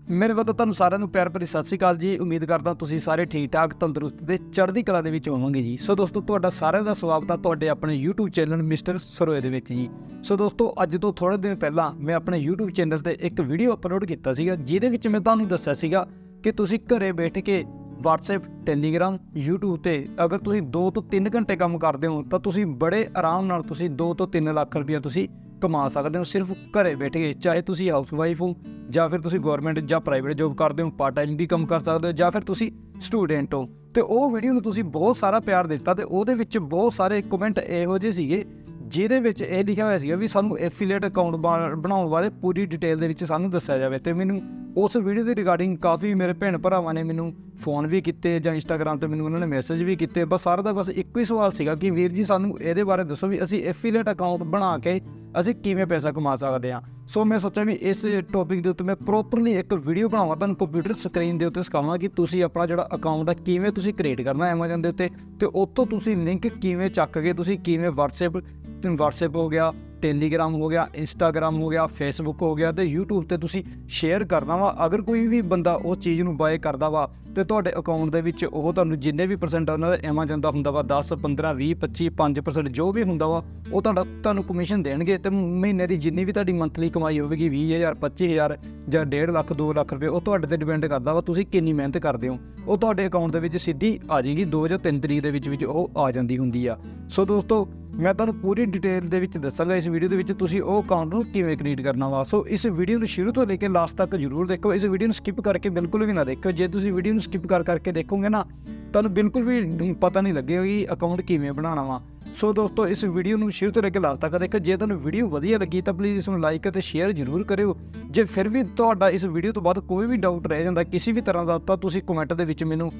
ਮੇਰੇ ਵੱਲੋਂ ਤੁਹਾਨੂੰ ਸਾਰਿਆਂ ਨੂੰ ਪਿਆਰ ਭਰੀ ਸਤਿ ਸ੍ਰੀ ਅਕਾਲ ਜੀ। ਉਮੀਦ ਕਰਦਾ ਤੁਸੀਂ ਸਾਰੇ ਠੀਕ ਠਾਕ ਤੰਦਰੁਸਤ ਤੇ ਚੜ੍ਹਦੀ ਕਲਾ ਦੇ ਵਿੱਚ ਹੋਵੋਗੇ ਜੀ। ਸੋ ਦੋਸਤੋ, ਤੁਹਾਡਾ ਸਾਰਿਆਂ ਦਾ ਸਵਾਗਤ ਆ ਤੁਹਾਡੇ ਆਪਣੇ YouTube ਚੈਨਲ ਮਿਸਟਰ ਸਰੋਏ ਦੇ ਵਿੱਚ ਜੀ। ਸੋ ਦੋਸਤੋ, ਅੱਜ ਤੋਂ ਥੋੜੇ ਦਿਨ ਪਹਿਲਾਂ ਮੈਂ ਆਪਣੇ YouTube ਚੈਨਲ ਤੇ ਇੱਕ ਵੀਡੀਓ ਅਪਲੋਡ ਕੀਤਾ ਸੀਗਾ, ਜਿਹਦੇ ਵਿੱਚ ਮੈਂ ਤੁਹਾਨੂੰ ਦੱਸਿਆ ਸੀਗਾ ਕਿ ਤੁਸੀਂ ਘਰੇ ਬੈਠ ਕੇ WhatsApp, Telegram, YouTube ਤੇ ਅਗਰ ਤੁਸੀਂ 2 ਤੋਂ 3 ਘੰਟੇ ਕੰਮ ਕਰਦੇ ਹੋ, ਤਾਂ ਤੁਸੀਂ ਬੜੇ ਆਰਾਮ ਨਾਲ ਤੁਸੀਂ 2 ਤੋਂ 3 ਲੱਖ ਰੁਪਇਆ ਤੁਸੀਂ ਕਮਾ ਸਕਦੇ ਹੋ, ਸਿਰਫ ਘਰੇ ਬੈਠ ਕੇ ਚਾਹੇ ਤੁਸੀਂ ਹਾਊਸ ਵਾਈਫ ਹੋ, ਜਾਂ ਫਿਰ ਤੁਸੀਂ ਗਵਰਨਮੈਂਟ ਜਾਂ ਪ੍ਰਾਈਵੇਟ ਜੌਬ ਕਰਦੇ ਹੋ ਪਾਰਟ ਟਾਈਮ ਦੀ ਕੰਮ ਕਰ ਸਕਦੇ ਹੋ, ਜਾਂ ਫਿਰ ਤੁਸੀਂ ਸਟੂਡੈਂਟ ਹੋ। ਤੇ ਉਹ ਵੀਡੀਓ ਨੂੰ ਤੁਸੀਂ ਬਹੁਤ ਸਾਰਾ ਪਿਆਰ ਦਿੱਤਾ ਤੇ ਉਹਦੇ ਵਿੱਚ ਬਹੁਤ ਸਾਰੇ ਕਮੈਂਟ ਇਹੋ ਜਿਹੇ ਸੀਗੇ ਜਿਹਦੇ ਵਿੱਚ ਇਹ ਲਿਖਿਆ ਹੋਇਆ ਸੀਗਾ ਵੀ ਸਾਨੂੰ ਐਫੀਲੀਏਟ ਅਕਾਊਂਟ ਬਣਾਉਣ ਬਾਰੇ ਪੂਰੀ ਡਿਟੇਲ ਦੇ ਵਿੱਚ ਸਾਨੂੰ ਦੱਸਿਆ ਜਾਵੇ ਤੇ ਮੈਨੂੰ ਉਸ ਵੀਡੀਓ ਦੇ ਰਿਗਾਰਡਿੰਗ ਕਾਫੀ ਮੇਰੇ ਭੈਣ ਭਰਾਵਾਂ ਨੇ ਮੈਨੂੰ ਫੋਨ ਵੀ ਕੀਤੇ ਜਾਂ ਇੰਸਟਾਗ੍ਰam ਤੇ ਮੈਨੂੰ ਉਹਨਾਂ ਨੇ ਮੈਸੇਜ ਵੀ ਕੀਤੇ, ਬਸ ਸਾਰਾ ਦਾ ਬਸ ਇੱਕੋ ਹੀ ਸਵਾਲ ਸੀਗਾ ਕਿ ਵੀਰ ਜੀ ਸਾਨੂੰ ਇਹਦੇ ਬਾਰੇ ਦੱਸੋ ਵੀ ਅਸੀਂ ਐਫੀਲੀਏਟ ਅਕਾਊਂਟ ਬਣਾ ਕੇ ਅਸੀਂ ਕਿਵੇਂ ਪੈਸਾ ਕਮਾ ਸਕਦੇ ਹਾਂ। ਸੋ ਮੈਂ ਸੋਚਿਆ ਵੀ ਇਸ ਟੌਪਿਕ ਦੇ ਉੱਤੇ ਮੈਂ ਪ੍ਰੋਪਰਲੀ ਇੱਕ ਵੀਡੀਓ ਬਣਾਵਾਂ, ਤੁਹਾਨੂੰ ਕੰਪਿਊਟਰ ਸਕਰੀਨ ਦੇ ਉੱਤੇ ਸਿਖਾਵਾਂ ਕਿ ਤੁਸੀਂ ਆਪਣਾ ਜਿਹੜਾ ਅਕਾਊਂਟ ਆ ਕਿਵੇਂ ਤੁਸੀਂ ਕ੍ਰੀਏਟ ਕਰਨਾ Amazon ਦੇ ਉੱਤੇ ਤੇ ਉੱਥੋਂ ਤੁਸੀਂ ਲਿੰਕ ਕਿਵੇਂ ਚੱਕ ਕੇ ਤੁਸੀਂ ਕਿਵੇਂ WhatsApp WhatsApp ਹੋ ਗਿਆ ਟੈਲੀਗ੍ਰਾਮ ਹੋ ਗਿਆ ਇੰਸਟਾਗ੍ਰਾਮ ਹੋ ਗਿਆ ਫੇਸਬੁੱਕ ਹੋ ਗਿਆ ਤੇ YouTube ਤੇ ਤੁਸੀਂ ਸ਼ੇਅਰ ਕਰਨਾ ਵਾ। ਅਗਰ ਕੋਈ ਵੀ ਬੰਦਾ ਉਸ ਚੀਜ਼ ਨੂੰ ਬਾਏ ਕਰਦਾ ਵਾ ਤੇ ਤੁਹਾਡੇ ਅਕਾਊਂਟ ਦੇ ਵਿੱਚ ਉਹ ਤੁਹਾਨੂੰ ਜਿੰਨੇ ਵੀ ਪਰਸੈਂਟ ਉਹਨਾਂ ਦਾ Amazon ਦਾ ਹੁੰਦਾ ਵਾ 10 15 20 25 5% ਜੋ ਵੀ ਹੁੰਦਾ ਵਾ, ਉਹ ਤੁਹਾਡਾ ਤੁਹਾਨੂੰ ਕਮਿਸ਼ਨ ਦੇਣਗੇ ਤੇ ਮਹੀਨੇ ਦੀ ਜਿੰਨੀ ਵੀ ਤੁਹਾਡੀ ਮੰਥਲੀ ਕਮਾਈ ਹੋਵੇਗੀ 20000 25000 ਜਾਂ 1.5 ਲੱਖ 2 ਲੱਖ ਰੁਪਏ, ਉਹ ਤੁਹਾਡੇ ਤੇ ਡਿਪੈਂਡ ਕਰਦਾ ਵਾ, ਤੁਸੀਂ ਕਿੰਨੀ ਮਿਹਨਤ ਕਰਦੇ ਹੋ। ਉਹ ਤੁਹਾਡੇ ਅਕਾਊਂਟ ਦੇ ਵਿੱਚ ਸਿੱਧੀ ਆ ਜਾਏਗੀ 2 ਜਾਂ 3 ਤਰੀਕ ਦੇ ਵਿੱਚ ਵਿੱਚ ਉਹ ਆ ਜਾਂਦੀ ਹੁੰਦੀ ਆ। ਸੋ ਦੋਸਤੋ ਮੈਂ ਤੁਹਾਨੂੰ ਪੂਰੀ ਡਿਟੇਲ ਦੇ ਵਿੱਚ ਦੱਸਾਂਗਾ ਇਸ ਵੀਡੀਓ ਦੇ ਵਿੱਚ ਤੁਸੀਂ ਉਹ ਅਕਾਊਂਟ ਨੂੰ ਕਿਵੇਂ ਕ੍ਰੀਏਟ ਕਰਨਾ ਵਾ। ਸੋ ਇਸ ਵੀਡੀਓ ਨੂੰ ਸ਼ੁਰੂ ਤੋਂ ਲੈ ਕੇ ਲਾਸਟ ਤੱਕ ਜਰੂਰ ਦੇਖੋ। ਇਸ ਵੀਡੀਓ ਨੂੰ ਸਕਿਪ ਕਰਕੇ ਬਿਲਕੁਲ ਵੀ ਨਾ ਦੇਖੋ। ਜੇ ਤੁਸੀਂ ਵੀਡੀਓ ਨੂੰ ਸਕਿਪ ਕਰ ਕਰਕੇ ਦੇਖੋਗੇ ਨਾ, ਤੁਹਾਨੂੰ ਬਿਲਕੁਲ ਵੀ ਪਤਾ ਨਹੀਂ ਲੱਗੇਗਾ ਕਿ ਅਕਾਊਂਟ ਕਿਵੇਂ ਬਣਾਉਣਾ ਵਾ। ਸੋ ਦੋਸਤੋ, ਇਸ ਵੀਡੀਓ ਨੂੰ ਸ਼ੁਰੂ ਤੋਂ ਲੈ ਕੇ ਲਾਸਟ ਤੱਕ ਦੇਖੋ। ਜੇ ਤੁਹਾਨੂੰ ਵੀਡੀਓ ਵਧੀਆ ਲੱਗੀ, ਤਾਂ ਪਲੀਜ਼ ਇਸ ਨੂੰ ਲਾਈਕ ਅਤੇ ਸ਼ੇਅਰ ਜ਼ਰੂਰ ਕਰਿਓ। ਜੇ ਫਿਰ ਵੀ ਤੁਹਾਡਾ ਇਸ ਵੀਡੀਓ ਤੋਂ ਬਾਅਦ ਕੋਈ ਵੀ ਡਾਊਟ ਰਹਿ ਜਾਂਦਾ ਕਿਸੇ ਵੀ ਤਰ੍ਹਾਂ ਦਾ, ਤਾਂ ਤੁਸੀਂ ਕਮੈਂਟ ਦੇ ਵਿੱਚ ਮੈਨੂੰ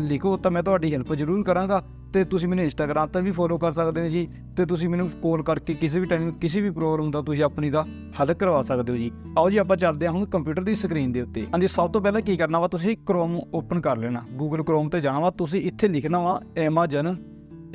ਲਿਖੋ, ਤਾਂ ਮੈਂ ਤੁਹਾਡੀ ਹੈਲਪ ਜ਼ਰੂਰ ਕਰਾਂਗਾ। ਤੇ ਤੁਸੀਂ ਮੈਨੂੰ ਇੰਸਟਾਗ੍ਰਾਮ ਤੇ ਵੀ ਫੋਲੋ ਕਰ ਸਕਦੇ ਹੋ ਜੀ। ਤੇ ਤੁਸੀਂ ਮੈਨੂੰ ਕਾਲ ਕਰਕੇ ਕਿਸੇ ਵੀ ਟਾਈਮ ਕਿਸੇ ਵੀ ਪ੍ਰੋਬਲਮ ਦਾ ਤੁਸੀਂ ਆਪਣੀ ਦਾ ਹੱਲ ਕਰਵਾ ਸਕਦੇ ਹੋ ਜੀ। ਆਓ ਜੀ, ਆਪਾਂ ਚੱਲਦੇ ਹਾਂ ਹੁਣ ਕੰਪਿਊਟਰ ਦੀ ਸਕਰੀਨ ਦੇ ਉੱਤੇ। ਹਾਂਜੀ, ਸਭ ਤੋਂ ਪਹਿਲਾਂ ਕੀ ਕਰਨਾ ਵਾ, ਤੁਸੀਂ ਕ੍ਰੋਮ ਓਪਨ ਕਰ ਲੈਣਾ। ਗੂਗਲ ਕ੍ਰੋਮ ਤੇ ਜਾਣਾ ਵਾ, ਤੁਸੀਂ ਇੱਥੇ ਲਿਖਣਾ ਵਾ, Amazon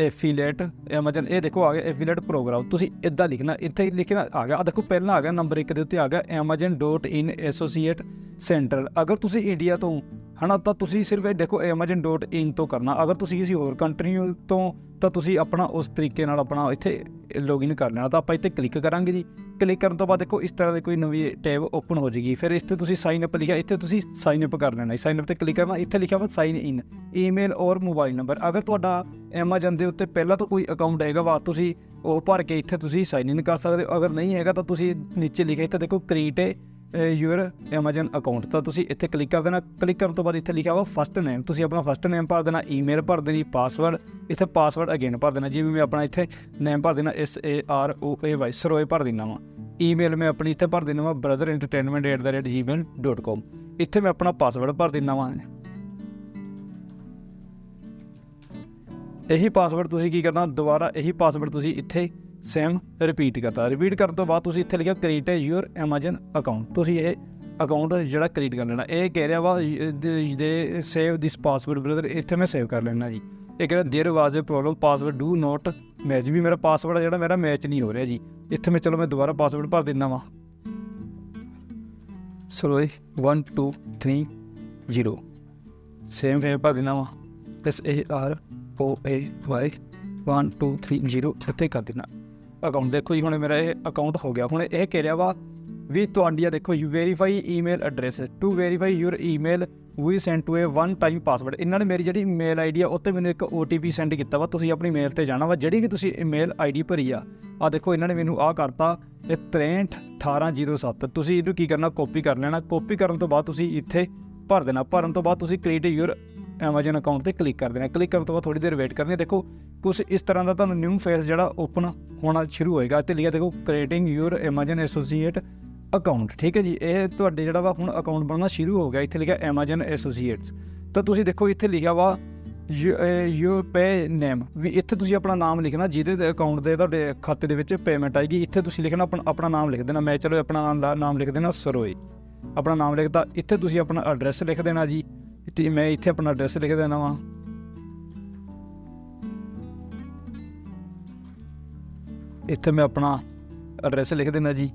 ਐਫੀਲੇਟ Amazon ਇਹ ਦੇਖੋ ਆ ਗਿਆ ਐਫੀਲੇਟ ਪ੍ਰੋਗਰਾਮ ਤੁਸੀਂ ਇਦਾਂ ਲਿਖਣਾ, ਇੱਥੇ ਲਿਖਣਾ, ਆ ਗਿਆ। ਆ ਦੇਖੋ, ਪਹਿਲਾਂ ਆ ਗਿਆ ਨੰਬਰ 1 ਦੇ ਉੱਤੇ ਆ ਗਿਆ, amazon.in associate ਸੈਂਟਰ ਅਗਰ ਤੁਸੀਂ ਇੰਡੀਆ ਤੋਂ ਹਨਾ, ਤਾਂ ਤੁਸੀਂ ਸਿਰਫ ਇਹ ਦੇਖੋ amazon.in ਤੋਂ ਕਰਨਾ। ਅਗਰ ਤੁਸੀਂ ਕਿਸੇ ਹੋਰ ਕੰਟਰੀ ਤੋਂ, ਤਾਂ ਤੁਸੀਂ ਆਪਣਾ ਉਸ ਤਰੀਕੇ ਨਾਲ ਆਪਣਾ ਇੱਥੇ ਲੌਗਇਨ ਕਰ ਲੈਣਾ। ਤਾਂ ਆਪਾਂ ਇੱਥੇ ਕਲਿੱਕ ਕਰਾਂਗੇ ਜੀ। ਕਲਿੱਕ ਕਰਨ ਤੋਂ ਬਾਅਦ ਦੇਖੋ, ਇਸ ਤਰ੍ਹਾਂ ਦੀ ਕੋਈ ਨਵੀਂ ਟੈਬ ਓਪਨ ਹੋ ਜਾਏਗੀ। ਫਿਰ ਇਸ ਤੇ ਤੁਸੀਂ ਸਾਈਨ ਅਪ ਲਿਖਿਆ, ਇੱਥੇ ਤੁਸੀਂ ਸਾਈਨ ਅਪ ਕਰ ਲੈਣਾ। ਸਾਈਨ ਅਪ ਤੇ ਕਲਿੱਕ ਕਰਨਾ, ਇੱਥੇ ਲਿਖਿਆ ਵਾ ਸਾਈਨ ਇਨ ਈਮੇਲ ਔਰ ਮੋਬਾਈਲ ਨੰਬਰ ਅਗਰ ਤੁਹਾਡਾ Amazon ਦੇ ਉੱਤੇ ਪਹਿਲਾਂ ਤੋਂ ਕੋਈ ਅਕਾਊਂਟ ਹੈਗਾ ਵਾ, ਤੁਸੀਂ ਉਹ ਭਰ ਕੇ ਇੱਥੇ ਤੁਸੀਂ ਸਾਈਨ ਇਨ ਕਰ ਸਕਦੇ ਹੋ। ਅਗਰ ਨਹੀਂ ਹੈਗਾ, ਤਾਂ ਤੁਸੀਂ ਨੀਚੇ ਲਿਖਿਆ, ਇੱਥੇ ਦੇਖੋ ਕ੍ਰੀਏਟ ਯੂਅਰ Amazon ਅਕਾਊਂਟ ਤਾਂ ਤੁਸੀਂ ਇੱਥੇ ਕਲਿੱਕ ਕਰ ਦੇਣਾ। ਕਲਿੱਕ ਕਰਨ ਤੋਂ ਬਾਅਦ ਇੱਥੇ ਲਿਖਿਆ ਵਾ ਫਸਟ ਨੇਮ ਤੁਸੀਂ ਆਪਣਾ ਫਸਟ ਨੇਮ ਭਰ ਦੇਣਾ ਈਮੇਲ ਭਰ ਦੇਣੀ ਪਾਸਵਰਡ ਇੱਥੇ ਪਾਸਵਰਡ ਅਗੇਨ ਭਰ ਦੇਣਾ। ਜਿਵੇਂ ਮੈਂ ਆਪਣਾ ਇੱਥੇ ਨੇਮ ਭਰ ਦੇਣਾ S A R O A Y Saroye ਭਰ ਦੇਣਾ ਵਾ। ਈਮੇਲ ਮੈਂ ਆਪਣੀ ਇੱਥੇ ਭਰ ਦੇਣਾ ਵਾ brotherentertainment@gmail.com ਇੱਥੇ ਮੈਂ ਆਪਣਾ ਪਾਸਵਰਡ ਭਰ ਦੇਣਾ ਵਾ। ਇਹੀ ਪਾਸਵਰਡ ਤੁਸੀਂ ਕੀ ਕਰਨਾ? ਦੁਬਾਰਾ ਇਹੀ ਪਾਸਵਰਡ ਤੁਸੀਂ ਇੱਥੇ ਸੇਮ ਰਿਪੀਟ ਕਰਤਾ ਰਿਪੀਟ ਕਰਨ ਤੋਂ ਬਾਅਦ ਤੁਸੀਂ ਇੱਥੇ ਲਿਖਿਆ ਕ੍ਰੀਏਟ ਯੂਅਰ Amazon ਅਕਾਊਂਟ ਤੁਸੀਂ ਇਹ ਅਕਾਊਂਟ ਜਿਹੜਾ ਕ੍ਰੀਏਟ ਕਰ ਲੈਣਾ ਇਹ ਕਹਿ ਰਿਹਾ ਵਾ ਦੇ ਸੇਵ ਦਿਸ ਪਾਸਵਰਡ ਬ੍ਰਦਰ ਇੱਥੇ ਮੈਂ ਸੇਵ ਕਰ ਲੈਣਾ ਜੀ ਇਹ ਕਹਿੰਦਾ there was a problem password do not match ਵੀ ਮੇਰਾ ਪਾਸਵਰਡ ਜਿਹੜਾ ਮੇਰਾ ਮੈਚ ਨਹੀਂ ਹੋ ਰਿਹਾ ਜੀ ਇੱਥੇ ਮੈਂ ਚਲੋ ਮੈਂ ਦੁਬਾਰਾ ਪਾਸਵਰਡ ਭਰ ਦਿੰਦਾ ਵਾਂ ਸੋ 1 2 3 0 ਸੇਮ ਵੇ ਭਰ ਦਿੰਦਾ ਵਾਂ S A R O A Y 1 2 3 0 ਇੱਥੇ ਕਰ ਦੇਣਾ ਅਕਾਊਂਟ ਦੇਖੋ ਜੀ, ਹੁਣ ਮੇਰਾ ਇਹ ਅਕਾਊਂਟ ਹੋ ਗਿਆ। ਹੁਣ ਇਹ ਕਹਿ ਰਿਹਾ ਵਾ ਵੀ ਤੁਹਾਡੀ ਆ ਦੇਖੋ you verify email address to verify your email we send to a one time password ਇਹਨਾਂ ਨੇ ਮੇਰੀ ਜਿਹੜੀ ਮੇਲ ਆਈਡੀ ਆ ਉੱਤੇ ਮੈਨੂੰ ਇੱਕ OTP ਸੈਂਡ ਕੀਤਾ ਵਾ। ਤੁਸੀਂ ਆਪਣੀ ਮੇਲ ਤੇ ਜਾਣਾ ਵਾ, ਜਿਹੜੀ ਵੀ ਤੁਸੀਂ ਈਮੇਲ ਆਈਡੀ ਭਰੀ ਆ। ਆ ਦੇਖੋ, ਇਹਨਾਂ ਨੇ ਮੈਨੂੰ ਆ ਕਰਤਾ, ਇਹ 63 1807 ਤੁਸੀਂ ਇਹਨੂੰ ਕੀ ਕਰਨਾ ਕਾਪੀ ਕਰ ਲੈਣਾ। ਕਾਪੀ ਕਰਨ ਤੋਂ ਬਾਅਦ ਤੁਸੀਂ ਇੱਥੇ ਭਰ ਦੇਣਾ। ਭਰਨ ਤੋਂ ਬਾਅਦ ਤੁਸੀਂ ਕ੍ਰੀਏਟ ਯੂਰ Amazon ਅਕਾਊਂਟ ਤੇ ਕਲਿੱਕ ਕਰ ਦੇਣਾ ਕਲਿੱਕ ਕਰਨ ਤੋਂ ਬਾਅਦ ਥੋੜੀ ਦੇਰ ਵੇਟ ਕਰਨੀ ਹੈ ਦੇਖੋ ਕੁਝ ਇਸ ਤਰ੍ਹਾਂ ਦਾ ਤੁਹਾਨੂੰ ਨਿਊ ਫੇਸ ਜਿਹੜਾ ਓਪਨ ਹੋਣਾ ਸ਼ੁਰੂ ਹੋਏਗਾ। ਤੇ ਲਿਖਿਆ ਦੇਖੋ creating your Amazon associate account ਠੀਕ ਹੈ ਜੀ? ਇਹ ਤੁਹਾਡੇ ਜਿਹੜਾ ਵਾ ਹੁਣ ਅਕਾਊਂਟ ਬਣਨਾ ਸ਼ੁਰੂ ਹੋ ਗਿਆ। ਇੱਥੇ ਲਿਖਿਆ Amazon ਐਸੋਸੀਏਟਸ ਤਾਂ ਤੁਸੀਂ ਦੇਖੋ, ਇੱਥੇ ਲਿਖਿਆ ਵਾ ਯੂ ਪੇ ਨੇਮ ਵੀ ਇੱਥੇ ਤੁਸੀਂ ਆਪਣਾ ਨਾਮ ਲਿਖਣਾ, ਜਿਹਦੇ ਦੇ ਅਕਾਊਂਟ ਦੇ ਤੁਹਾਡੇ ਖਾਤੇ ਦੇ ਵਿੱਚ ਪੇਮੈਂਟ ਆਏਗੀ। ਇੱਥੇ ਤੁਸੀਂ ਲਿਖਣਾ ਆਪਣਾ ਆਪਣਾ ਨਾਮ ਲਿਖ ਦੇਣਾ। ਮੈਂ ਚਲੋ ਆਪਣਾ ਨਾਮ ਨਾਮ ਲਿਖ ਦੇਣਾ ਸਰੋਏ ਆਪਣਾ ਨਾਮ ਲਿਖਦਾ ਇੱਥੇ ਤੁਸੀਂ ਆਪਣਾ ਐਡਰੈਸ ਲਿਖ ਦੇਣਾ ਜੀ। ਤੇ ਮੈਂ ਇੱਥੇ ਆਪਣਾ ਐਡਰੈਸ ਲਿਖ ਦੇਣਾ ਵਾ। ਇੱਥੇ ਮੈਂ ਆਪਣਾ ਐਡਰੈਸ ਲਿਖ ਦੇਣਾ ਜੀ।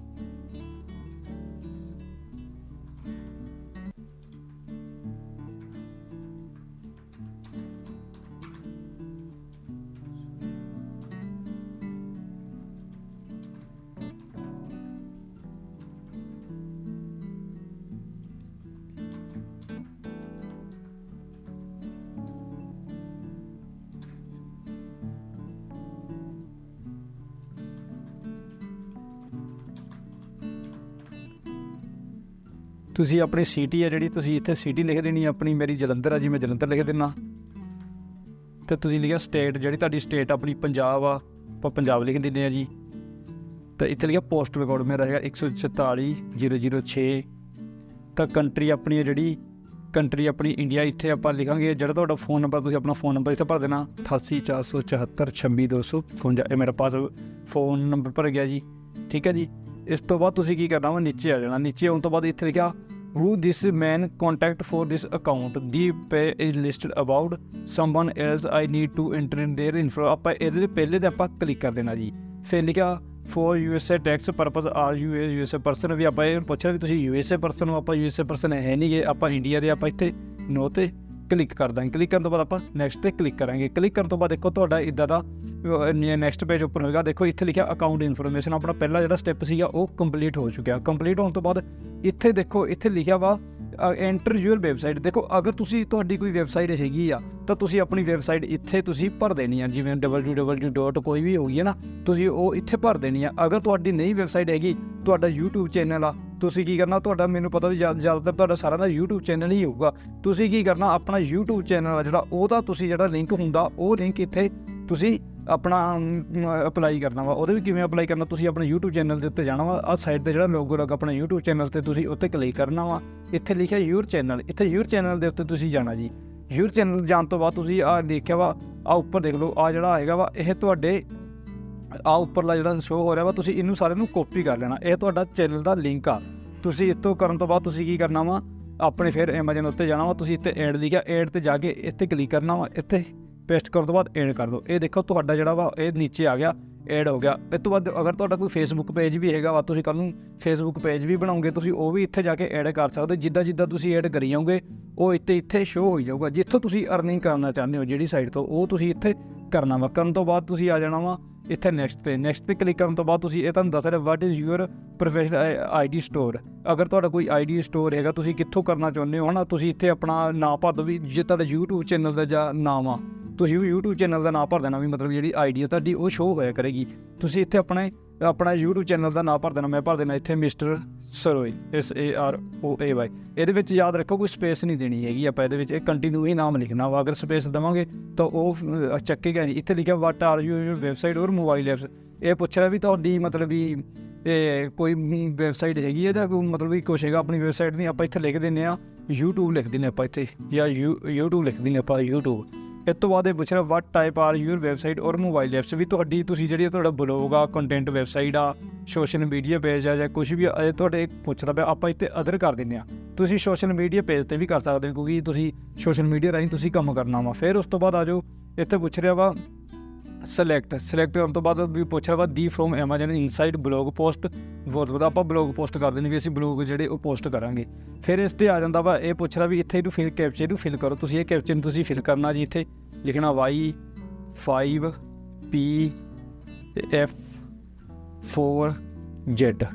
ਤੁਸੀਂ ਆਪਣੀ ਸਿਟੀ ਆ ਜਿਹੜੀ ਤੁਸੀਂ ਇੱਥੇ ਸਿਟੀ ਲਿਖ ਦੇਣੀ ਆਪਣੀ ਮੇਰੀ ਜਲੰਧਰ ਆ ਜੀ, ਮੈਂ ਜਲੰਧਰ ਲਿਖ ਦੇਣਾ ਤੇ ਤੁਸੀਂ ਲਿਖਿਆ ਸਟੇਟ ਜਿਹੜੀ ਤੁਹਾਡੀ ਸਟੇਟ ਆਪਣੀ ਪੰਜਾਬ ਆ, ਆਪਾਂ ਪੰਜਾਬ ਲਿਖ ਦਿੰਦੇ ਆ ਜੀ। ਤਾਂ ਇੱਥੇ ਲਿਖਿਆ ਪੋਸਟਲ ਕੋਡ ਮੇਰਾ ਹੈਗਾ 144006 ਤਾਂ ਕੰਟਰੀ ਆਪਣੀ ਹੈ ਜਿਹੜੀ ਕੰਟਰੀ ਆਪਣੀ ਇੰਡੀਆ ਇੱਥੇ ਆਪਾਂ ਲਿਖਾਂਗੇ। ਜਿਹੜਾ ਤੁਹਾਡਾ ਫੋਨ ਨੰਬਰ ਤੁਸੀਂ ਆਪਣਾ ਫੋਨ ਨੰਬਰ ਇੱਥੇ ਭਰ ਦੇਣਾ। 8847426255 ਇਹ ਮੇਰਾ ਪਾਸ ਫੋਨ ਨੰਬਰ ਭਰ ਗਿਆ ਜੀ। ਠੀਕ ਹੈ ਜੀ? ਇਸ ਤੋਂ ਬਾਅਦ ਤੁਸੀਂ ਕੀ ਕਰਨਾ ਵਾ? ਨੀਚੇ ਆ ਜਾਣਾ। ਨੀਚੇ ਆਉਣ ਤੋਂ ਬਾਅਦ ਇੱਥੇ ਲਿਖਿਆ who this man contact for this account the pay is listed about someone else i need to enter in their info ਆਪਾਂ ਇਹਦੇ ਪਹਿਲੇ ਤੇ ਆਪਾਂ ਕਲਿੱਕ ਕਰ ਦੇਣਾ ਜੀ ਫਿਰ ਲਿਖਿਆ for USA tax purpose are you a USA person ਵੀ ਆਪਾਂ ਇਹ ਪੁੱਛਿਆ ਵੀ ਤੁਸੀਂ ਯੂਐਸਏ ਪਰਸਨ ਹੋ ਆਪਾਂ ਯੂਐਸਏ ਪਰਸਨ ਹੈ ਨਹੀਂਗੇ ਆਪਾਂ ਇੰਡੀਆ ਦੇ ਆਪਾਂ ਇੱਥੇ ਨੋ ਤੇ ਕਲਿੱਕ ਕਰ ਦਾਂਗੇ। ਕਲਿੱਕ ਕਰਨ ਤੋਂ ਬਾਅਦ ਆਪਾਂ ਨੈਕਸਟ ਤੇ ਕਲਿੱਕ ਕਰਾਂਗੇ। ਕਲਿੱਕ ਕਰਨ ਤੋਂ ਬਾਅਦ ਦੇਖੋ ਤੁਹਾਡਾ ਇਦਾਂ ਦਾ ਨੈਕਸਟ ਪੇਜ ਓਪਨ ਹੋਏਗਾ। ਦੇਖੋ ਇੱਥੇ ਲਿਖਿਆ ਅਕਾਊਂਟ ਇਨਫੋਰਮੇਸ਼ਨ ਆਪਣਾ ਪਹਿਲਾ ਜਿਹੜਾ ਸਟੈਪ ਸੀਗਾ ਉਹ ਕੰਪਲੀਟ ਹੋ ਚੁੱਕਿਆ। ਕੰਪਲੀਟ ਹੋਣ ਤੋਂ ਬਾਅਦ ਇੱਥੇ ਦੇਖੋ, ਇੱਥੇ ਲਿਖਿਆ ਵਾ ਐਂਟਰ ਯੂਰ ਵੈਬਸਾਈਟ ਦੇਖੋ, ਅਗਰ ਤੁਸੀਂ ਤੁਹਾਡੀ ਕੋਈ ਵੈਬਸਾਈਟ ਹੈਗੀ ਆ, ਤਾਂ ਤੁਸੀਂ ਆਪਣੀ ਵੈਬਸਾਈਟ ਇੱਥੇ ਤੁਸੀਂ ਭਰ ਦੇਣੀ ਆ। ਜਿਵੇਂ www. ਕੋਈ ਵੀ ਹੋਗੀ ਹੈ ਨਾ, ਤੁਸੀਂ ਉਹ ਇੱਥੇ ਭਰ ਦੇਣੀ ਆ। ਅਗਰ ਤੁਹਾਡੀ ਨਹੀਂ ਵੈਬਸਾਈਟ ਹੈਗੀ, ਤੁਹਾਡਾ YouTube ਚੈਨਲ ਆ ਤੁਸੀਂ ਕੀ ਕਰਨਾ? ਤੁਹਾਡਾ ਮੈਨੂੰ ਪਤਾ ਵੀ ਜ਼ਿਆਦਾ- ਜ਼ਿਆਦਾਤਰ ਤੁਹਾਡਾ ਸਾਰਿਆਂ ਦਾ YouTube ਚੈਨਲ ਹੀ ਹੋਊਗਾ। ਤੁਸੀਂ ਕੀ ਕਰਨਾ? ਆਪਣਾ YouTube ਚੈਨਲ ਆ ਜਿਹੜਾ, ਉਹਦਾ ਤੁਸੀਂ ਜਿਹੜਾ ਲਿੰਕ ਹੁੰਦਾ, ਉਹ ਲਿੰਕ ਇੱਥੇ ਤੁਸੀਂ ਆਪਣਾ ਅਪਲਾਈ ਕਰਨਾ ਵਾ। ਉਹਦੇ ਵੀ ਕਿਵੇਂ ਅਪਲਾਈ ਕਰਨਾ? ਤੁਸੀਂ ਆਪਣੇ YouTube ਚੈਨਲ ਦੇ ਉੱਤੇ ਜਾਣਾ ਵਾ। ਆ ਸਾਈਡ ਤੇ ਜਿਹੜਾ ਲੋਗੋ ਲੱਗਾ ਆਪਣਾ YouTube ਚੈਨਲ ਤੇ, ਤੁਸੀਂ ਉੱਤੇ ਕਲਿੱਕ ਕਰਨਾ ਵਾ। ਇੱਥੇ ਲਿਖਿਆ ਯੂਰ ਚੈਨਲ ਇੱਥੇ ਯੂਰ ਚੈਨਲ ਦੇ ਉੱਤੇ ਤੁਸੀਂ ਜਾਣਾ ਜੀ। ਯੂਰ ਚੈਨਲ ਜਾਣ ਤੋਂ ਬਾਅਦ ਤੁਸੀਂ ਆ ਦੇਖਿਆ ਵਾ ਆ ਉੱਪਰ ਦੇਖ ਲਓ ਆ ਜਿਹੜਾ ਹੈਗਾ ਵਾ, ਇਹ ਤੁਹਾਡੇ ਆ ਉੱਪਰਲਾ ਜਿਹੜਾ ਸ਼ੋ ਹੋ ਰਿਹਾ ਵਾ, ਤੁਸੀਂ ਇਹਨੂੰ ਸਾਰੇ ਨੂੰ ਕਾਪੀ ਕਰ ਲੈਣਾ। ਇਹ ਤੁਹਾਡਾ ਚੈਨਲ ਦਾ ਲਿੰਕ ਆ। ਤੁਸੀਂ ਇਤੋਂ ਕਰਨ ਤੋਂ ਬਾਅਦ ਤੁਸੀਂ ਕੀ ਕਰਨਾ ਵਾ, ਆਪਣੇ ਫਿਰ Amazon ਉੱਤੇ ਜਾਣਾ ਵਾ, ਤੁਸੀਂ ਇੱਥੇ ਐਡ ਲਿਖਿਆ ਐਡ ਤੇ ਜਾ ਕੇ ਇੱਥੇ ਕਲਿੱਕ ਕਰਨਾ ਵਾ, ਇੱਥੇ ਪੇਸਟ ਕਰਨ ਤੋਂ ਬਾਅਦ ਐਡ ਕਰ ਦਿਓ। ਇਹ ਦੇਖੋ ਤੁਹਾਡਾ ਜਿਹੜਾ ਵਾ, ਇਹ ਨੀਚੇ ਆ ਗਿਆ ਐਡ ਹੋ ਗਿਆ। ਇਸ ਤੋਂ ਬਾਅਦ ਅਗਰ ਤੁਹਾਡਾ ਕੋਈ ਫੇਸਬੁੱਕ ਪੇਜ ਵੀ ਹੈਗਾ ਵਾ, ਤੁਸੀਂ ਕੱਲ ਨੂੰ ਫੇਸਬੁੱਕ ਪੇਜ ਵੀ ਬਣਾਉਂਗੇ ਤੁਸੀਂ ਉਹ ਵੀ ਇੱਥੇ ਜਾ ਕੇ ਐਡ ਕਰ ਸਕਦੇ, ਜਿੱਦਾਂ ਜਿੱਦਾਂ ਤੁਸੀਂ ਐਡ ਕਰੀ ਜਾਓਗੇ, ਉਹ ਇੱਥੇ ਇੱਥੇ ਸ਼ੋ ਹੋ ਜਾਊਗਾ। ਜਿੱਥੋਂ ਤੁਸੀਂ ਅਰਨਿੰਗ ਕਰਨਾ ਚਾਹੁੰਦੇ ਹੋ, ਜਿਹੜੀ ਸਾਈਟ ਤੋਂ, ਉਹ ਤੁਸੀਂ ਇੱਥੇ ਕਰਨਾ ਵਾ। ਕਰਨ ਤੋਂ ਬਾਅਦ ਤੁਸੀਂ ਆ ਜਾਣਾ ਵਾ ਇੱਥੇ ਨੈਕਸਟ ਤੇ ਨੈਕਸਟ ਤੇ ਕਲਿੱਕ ਕਰਨ ਤੋਂ ਬਾਅਦ ਤੁਸੀਂ ਇਹ ਤੁਹਾਨੂੰ ਦੱਸ ਰਿਹਾ what is your professional ID store ਅਗਰ ਤੁਹਾਡਾ ਕੋਈ ਆਈਡੀ ਸਟੋਰ ਹੈਗਾ, ਤੁਸੀਂ ਕਿੱਥੋਂ ਕਰਨਾ ਚਾਹੁੰਦੇ ਹੋ ਹਨਾ, ਤੁਸੀਂ ਇੱਥੇ ਆਪਣਾ ਨਾਂ ਭਰ ਦਿਓ ਵੀ ਜੇ ਤੁਹਾਡਾ YouTube ਚੈਨਲ ਦਾ ਜਾਂ ਨਾਮ ਆ, ਤੁਸੀਂ ਵੀ YouTube ਚੈਨਲ ਦਾ ਨਾਮ ਭਰ ਦੇਣਾ ਵੀ ਮਤਲਬ ਜਿਹੜੀ ਆਈਡੀ ਆ ਤੁਹਾਡੀ ਉਹ ਸ਼ੋ ਹੋਇਆ ਕਰੇਗੀ। ਤੁਸੀਂ ਇੱਥੇ ਆਪਣੇ, ਆਪਣਾ YouTube ਚੈਨਲ ਦਾ ਨਾਮ ਭਰ ਦੇਣਾ, ਮੈਂ ਭਰ ਦੇਣਾ ਇੱਥੇ mister Saroye S A R O A Y ਇਹਦੇ ਵਿੱਚ ਯਾਦ ਰੱਖੋ, ਕੋਈ ਸਪੇਸ ਨਹੀਂ ਦੇਣੀ ਹੈਗੀ। ਆਪਾਂ ਇਹਦੇ ਵਿੱਚ ਇਹ ਕੰਟੀਨਿਊ ਹੀ ਨਾਮ ਲਿਖਣਾ ਵਾ। ਅਗਰ ਸਪੇਸ ਦਵਾਂਗੇ, ਤਾਂ ਉਹ ਚੱਕੇਗਾ ਨਹੀਂ। ਇੱਥੇ ਲਿਖਿਆ what are you your website or mobile apps ਇਹ ਪੁੱਛ ਰਿਹਾ ਵੀ ਤੁਹਾਡੀ ਮਤਲਬ ਵੀ, ਇਹ ਕੋਈ ਵੈਬਸਾਈਟ ਹੈਗੀ ਹੈ ਜਾਂ ਕੋਈ ਮਤਲਬ ਵੀ ਕੁਛ ਹੈਗਾ ਆਪਣੀ ਵੈਬਸਾਈਟ ਨਹੀਂ ਆਪਾਂ ਇੱਥੇ ਲਿਖ ਦਿੰਨੇ ਆ YouTube ਲਿਖ ਦਿੰਨੇ ਆਪਾਂ ਇੱਥੇ। ਜਾਂ ਯੂ- YouTube ਲਿਖ ਦਿੰਨੇ ਆਪਾਂ, YouTube ਇਸ ਤੋਂ ਬਾਅਦ ਇਹ ਪੁੱਛ ਰਿਹਾ what type are your website or mobile apps ਵੀ ਤੁਹਾਡੀ ਤੁਸੀਂ ਜਿਹੜੀ ਤੁਹਾਡਾ ਬਲੌਗ ਆ ਕੰਟੈਂਟ ਵੈਬਸਾਈਟ ਆ ਸੋਸ਼ਲ ਮੀਡੀਆ ਪੇਜ ਆ ਜਾਂ ਕੁਝ ਵੀ ਆ, ਇਹ ਤੁਹਾਡੇ ਪੁੱਛਦਾ ਪਿਆ ਆਪਾਂ ਇੱਥੇ ਅਦਰ ਕਰ ਦਿੰਨੇ ਆ। ਤੁਸੀਂ ਸੋਸ਼ਲ ਮੀਡੀਆ ਪੇਜ ਤੇ ਵੀ ਕਰ ਸਕਦੇ ਹੋ ਕਿਉਂਕਿ ਤੁਸੀਂ ਸੋਸ਼ਲ ਮੀਡੀਆ ਰਾਹੀਂ ਤੁਸੀਂ ਕੰਮ ਕਰਨਾ ਵਾ। ਫਿਰ ਉਸ ਤੋਂ ਬਾਅਦ ਆ ਜਾਓ ਇੱਥੇ ਪੁੱਛ ਰਿਹਾ ਵਾ ਸਿਲੈਕਟ ਸਿਲੈਕਟ ਕਰਨ ਤੋਂ ਬਾਅਦ ਵੀ ਪੁੱਛ ਰਿਹਾ ਵਾ the from Amazon inside blog post ਬਹੁਤ ਵਧੀਆ, ਆਪਾਂ ਬਲੌਗ ਪੋਸਟ ਕਰ ਦਿੰਦੇ ਵੀ ਅਸੀਂ ਬਲੌਗ ਜਿਹੜੇ ਉਹ ਪੋਸਟ ਕਰਾਂਗੇ। ਫਿਰ ਇਸ ਤੇ ਆ ਜਾਂਦਾ ਵਾ, ਇਹ ਪੁੱਛ ਰਿਹਾ ਵੀ ਇੱਥੇ ਇਹਨੂੰ ਫਿਲ ਕੈਪਚਰ ਨੂੰ ਫਿਲ ਕਰੋ। ਤੁਸੀਂ ਇਹ ਕੈਪਚਰ ਨੂੰ ਤੁਸੀਂ ਫਿਲ ਕਰਨਾ ਜੀ ਇੱਥੇ, ਲਿਖਣਾ y 5 p, f 4 z